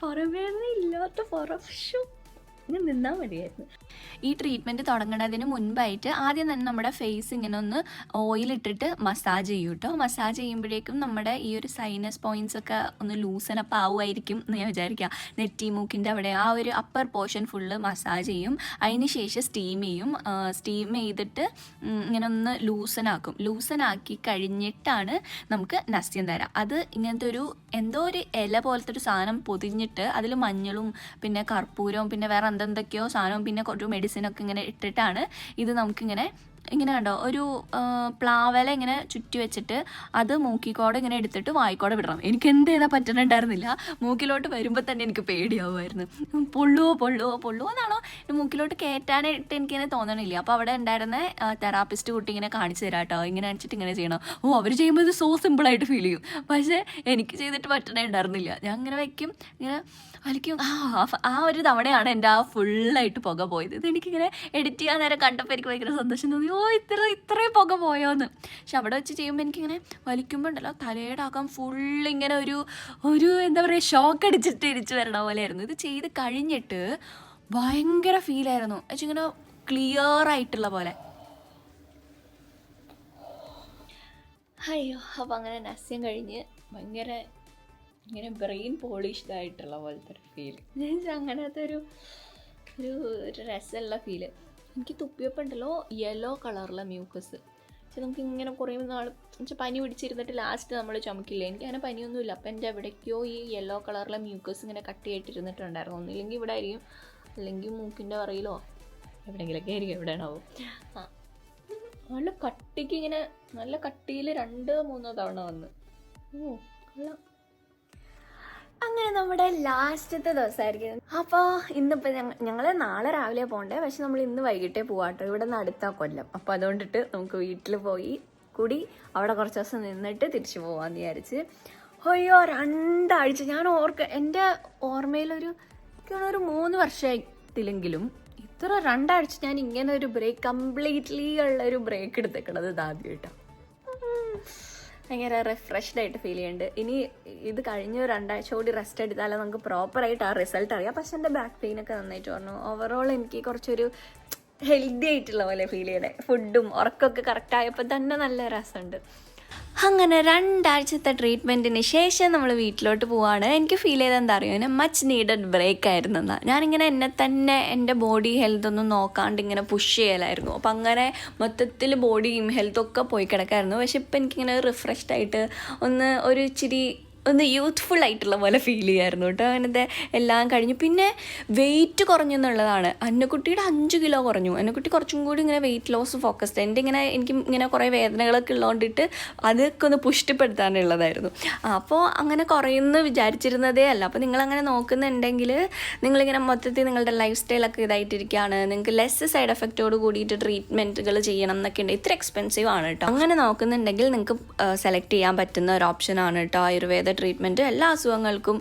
പുറമേന്ന് ഇല്ലാത്ത പുറം ഇങ്ങനെ നിന്നാൽ മതിയായിരുന്നു. ഈ ട്രീറ്റ്മെന്റ് തുടങ്ങുന്നതിന് മുൻപായിട്ട് ആദ്യം തന്നെ നമ്മുടെ ഫേസ് ഇങ്ങനെ ഒന്ന് ഓയിലിട്ടിട്ട് മസാജ് ചെയ്യും കേട്ടോ മസാജ് ചെയ്യുമ്പോഴേക്കും നമ്മുടെ ഈ ഒരു സൈനസ് പോയിന്റ്സ് ഒക്കെ ഒന്ന് ലൂസനപ്പ് ആവുമായിരിക്കും എന്ന് ഞാൻ വിചാരിക്കാം. നെറ്റി മൂക്കിന്റെ അവിടെ ആ ഒരു അപ്പർ പോർഷൻ ഫുള്ള് മസാജ് ചെയ്യും. അതിന് ശേഷം സ്റ്റീം ചെയ്യും. സ്റ്റീം ചെയ്തിട്ട് ഇങ്ങനെ ഒന്ന് ലൂസനാക്കും ആക്കി. കഴിഞ്ഞിട്ടാണ് നമുക്ക് നസ്യം തരാം. അത് ഇങ്ങനത്തെ ഒരു എന്തോ ഒരു ഇല പോലത്തെ ഒരു സാധനം പൊതിഞ്ഞിട്ട് അതിൽ മഞ്ഞളും പിന്നെ കർപ്പൂരവും പിന്നെ വേറെ എന്തെന്തൊക്കെയോ സാധനവും പിന്നെ കുറച്ച് മെഡിസിനൊക്കെ ഇങ്ങനെ ഇട്ടിട്ടാണ് ഇത് നമുക്കിങ്ങനെ ഇങ്ങനെ കണ്ടോ? ഒരു പ്ലാവല ഇങ്ങനെ ചുറ്റി വെച്ചിട്ട് അത് മൂക്കിക്കോടെ ഇങ്ങനെ എടുത്തിട്ട് വായിക്കോടെ വിടണം. എനിക്ക് എന്ത് ചെയ്താൽ പറ്റുന്നുണ്ടായിരുന്നില്ല മൂക്കിലോട്ട് വരുമ്പോൾ തന്നെ എനിക്ക് പേടിയാവുമായിരുന്നു. പൊള്ളുവോ പൊള്ളുവോ പൊള്ളുവോ എന്നാണോ മൂക്കിലോട്ട് കയറ്റാനായിട്ട് എനിക്കിങ്ങനെ തോന്നണില്ല. അപ്പോൾ അവിടെ ഉണ്ടായിരുന്ന തെറാപ്പിസ്റ്റ് കുട്ടി ഇങ്ങനെ കാണിച്ചു തരാം കേട്ടോ ഇങ്ങനെ അടിച്ചിട്ട് ഇങ്ങനെ ചെയ്യണം. ഓ അവർ ചെയ്യുമ്പോൾ ഇത് സോ സിമ്പിളായിട്ട് ഫീൽ ചെയ്യും. പക്ഷേ എനിക്ക് ചെയ്തിട്ട് പറ്റണേ ഉണ്ടായിരുന്നില്ല ഞാൻ അങ്ങനെ വയ്ക്കും ഇങ്ങനെ വലിക്കും. ആ ഒരു തവണയാണ് എന്റെ ആ ഫുള്ളായിട്ട് പുക പോയത്. ഇത് എനിക്കിങ്ങനെ എഡിറ്റ് ചെയ്യാൻ നേരം കണ്ടപ്പോൾ എനിക്ക് ഭയങ്കര സന്തോഷം തോന്നി. ഓ ഇത്ര ഇത്രയും പുക പോയോന്ന്. പക്ഷെ അവിടെ വെച്ച് ചെയ്യുമ്പോൾ എനിക്കിങ്ങനെ വലിക്കുമ്പോൾ ഉണ്ടല്ലോ തലയുടെ ആക്കാൻ ഫുൾ ഇങ്ങനെ ഒരു ഒരു എന്താ പറയുക ഷോക്ക് അടിച്ചിട്ട് ഇരിച്ചു വരണ പോലെയായിരുന്നു. ഇത് ചെയ്ത് കഴിഞ്ഞിട്ട് ഭയങ്കര ഫീലായിരുന്നു ഇങ്ങനെ ക്ലിയർ ആയിട്ടുള്ള പോലെ. അയ്യോ അപ്പം അങ്ങനെ നസ്യം കഴിഞ്ഞ് ഭയങ്കര ഇങ്ങനെ ബ്രെയിൻ പോളിഷ്ഡ് ആയിട്ടുള്ള പോലത്തെ ഒരു ഫീൽ അങ്ങനത്തെ ഒരു ഒരു രസമുള്ള ഫീൽ എനിക്ക് തുപ്പിയപ്പോൾ ഉണ്ടല്ലോ യെല്ലോ കളറിലെ മ്യൂക്കസ് പക്ഷെ നമുക്ക് ഇങ്ങനെ കുറേ നാൾ വെച്ചാൽ പനി പിടിച്ചിരുന്നിട്ട് ലാസ്റ്റ് നമ്മൾ ചുമക്കില്ലേ? എനിക്ക് അങ്ങനെ പനിയൊന്നുമില്ല. അപ്പം എന്റെ എവിടേക്കോ ഈ യെല്ലോ കളറിലെ മ്യൂക്കസ് ഇങ്ങനെ കട്ട് ചെയ്തിട്ടിരുന്നിട്ടുണ്ടായിരുന്നു. ഒന്നില്ലെങ്കിൽ ഇവിടെ ആയിരിക്കും. അല്ലെങ്കിൽ മൂക്കിന്റെ പറയിലോ എവിടെയെങ്കിലൊക്കെ ആയിരിക്കും. എവിടെയാണാവും? ആ. നല്ല കട്ടിക്ക് ഇങ്ങനെ നല്ല കട്ടിയിൽ രണ്ട് മൂന്നോ തവണ വന്ന്. ഓ കൊള്ളാം. അങ്ങനെ നമ്മുടെ ലാസ്റ്റത്തെ ദിവസമായിരിക്കും. അപ്പോൾ ഇന്നിപ്പോൾ ഞങ്ങൾ ഞങ്ങൾ നാളെ രാവിലെ പോകണ്ടേ പക്ഷെ നമ്മൾ ഇന്ന് വൈകിട്ടേ പോവാട്ടോ. ഇവിടെ നിന്ന് അടുത്ത കൊല്ലം. അപ്പോൾ അതുകൊണ്ടിട്ട് നമുക്ക് വീട്ടിൽ പോയി കൂടി അവിടെ കുറച്ച് ദിവസം നിന്നിട്ട് തിരിച്ചു പോകാമെന്ന് വിചാരിച്ച്. അയ്യോ രണ്ടാഴ്ച. ഞാൻ ഓർക്ക എന്റെ ഓർമ്മയിലൊരു ഒരു മൂന്ന് വർഷത്തിലെങ്കിലും ഇത്ര രണ്ടാഴ്ച ഞാൻ ഇങ്ങനെ ഒരു ബ്രേക്ക് കംപ്ലീറ്റ്ലി ഉള്ള ഒരു ബ്രേക്ക് എടുത്തേക്കണത് ഇതാദ്യമായിട്ടാണ് ഭയങ്കര റിഫ്രഷ്ഡ് ആയിട്ട് ഫീൽ ചെയ്യുന്നുണ്ട് ഇനി ഇത് കഴിഞ്ഞ രണ്ടാഴ്ച കൂടി റെസ്റ്റ് എടുത്താലേ നമുക്ക് പ്രോപ്പറായിട്ട് ആ റിസൾട്ട് അറിയാം. പക്ഷെ എന്റെ ബാക്ക് പെയിൻ ഒക്കെ നന്നായിട്ട് പറഞ്ഞു ഓവറോൾ എനിക്ക് കുറച്ചൊരു ഹെൽത്തി ആയിട്ടുള്ള പോലെ ഫീൽ ചെയ്യണേ. ഫുഡും ഉറക്കമൊക്കെ കറക്റ്റ് ആയപ്പോൾ തന്നെ നല്ല രസമുണ്ട്. അങ്ങനെ രണ്ടാഴ്ചത്തെ ട്രീറ്റ്മെന്റിന് ശേഷം നമ്മൾ വീട്ടിലോട്ട് പോവാണ്. എനിക്ക് ഫീൽ ചെയ്ത് എന്താ അറിയോ ഞാൻ മച്ച് നീഡഡ് ബ്രേക്ക് ആയിരുന്നു എന്നാ ഞാനിങ്ങനെ എന്നെ തന്നെ എന്റെ ബോഡി ഹെൽത്ത് ഒന്നും നോക്കാണ്ട് ഇങ്ങനെ പുഷ് ചെയ്യലായിരുന്നു. അപ്പം അങ്ങനെ മൊത്തത്തിൽ ബോഡിയും ഹെൽത്തും ഒക്കെ പോയി കിടക്കായിരുന്നു. പക്ഷെ ഇപ്പം എനിക്കിങ്ങനെ റിഫ്രഷ്ഡ് ആയിട്ട് ഒന്ന് ഒരു ഇച്ചിരി ഒന്ന് യൂത്ത്ഫുൾ ആയിട്ടുള്ള പോലെ ഫീൽ ചെയ്യായിരുന്നു കേട്ടോ. അങ്ങനത്തെ എല്ലാം കഴിഞ്ഞു. പിന്നെ വെയിറ്റ് കുറഞ്ഞു എന്നുള്ളതാണ് അന്നക്കുട്ടിയുടെ അഞ്ച് കിലോ കുറഞ്ഞു. അന്നക്കുട്ടി കുറച്ചും കൂടി ഇങ്ങനെ വെയിറ്റ് ലോസ് ഫോക്കസ്ഡ് എന്റെ ഇങ്ങനെ എനിക്ക് ഇങ്ങനെ കുറേ വേദനകളൊക്കെ ഉള്ളതുകൊണ്ടിട്ട് അതൊക്കെ ഒന്ന് പുഷ്ടിപ്പെടുത്താനുള്ളതായിരുന്നു അപ്പോൾ അങ്ങനെ കുറയുമെന്ന് വിചാരിച്ചിരുന്നതേ അല്ല. അപ്പോൾ നിങ്ങളങ്ങനെ നോക്കുന്നുണ്ടെങ്കിൽ നിങ്ങളിങ്ങനെ മൊത്തത്തിൽ നിങ്ങളുടെ ലൈഫ് സ്റ്റൈലൊക്കെ ഇതായിട്ടിരിക്കുകയാണ് നിങ്ങൾക്ക് ലെസ് സൈഡ് എഫക്റ്റോട് കൂടിയിട്ട് ട്രീറ്റ്മെന്റുകൾ ചെയ്യണം എന്നൊക്കെ ഉണ്ട്. ഇത്ര എക്സ്പെൻസീവ് ആണ് കേട്ടോ. അങ്ങനെ നോക്കുന്നുണ്ടെങ്കിൽ നിങ്ങൾക്ക് സെലക്ട് ചെയ്യാൻ പറ്റുന്ന ഒരു ഓപ്ഷനാണ് കേട്ടോ ആയുർവേദ ട്രീറ്റ്മെന്റ് എല്ലാ അസുഖങ്ങൾക്കും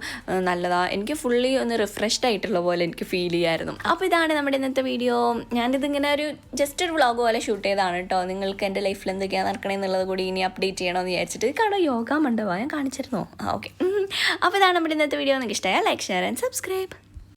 നല്ലതാണ് എനിക്ക് ഫുള്ളി ഒന്ന് റിഫ്രഷ്ഡ് ആയിട്ടുള്ള പോലെ എനിക്ക് ഫീൽ ചെയ്യായിരുന്നു. അപ്പോൾ ഇതാണ് നമ്മുടെ ഇന്നത്തെ വീഡിയോ ഞാനിതിങ്ങനെ ഒരു ജസ്റ്റ് ഒരു വ്ളോഗ് പോലെ ഷൂട്ട് ചെയ്താണ് കേട്ടോ നിങ്ങൾക്ക് എന്റെ ലൈഫിൽ എന്തൊക്കെയാണ് നടക്കണേ എന്നുള്ളത് കൂടി ഇനി അപ്ഡേറ്റ് ചെയ്യണമെന്ന് വിചാരിച്ചിട്ട് കാണോ യോഗ മണ്ഡപം. ഞാൻ കാണിച്ചിരുന്നോ. ആ ഓക്കെ അപ്പോൾ ഇതാണ് നമ്മുടെ ഇന്നത്തെ വീഡിയോ നിങ്ങൾക്ക് ഇഷ്ടമായ ലൈക്ക് ഷെയർ ആൻഡ് സബ്സ്ക്രൈബ്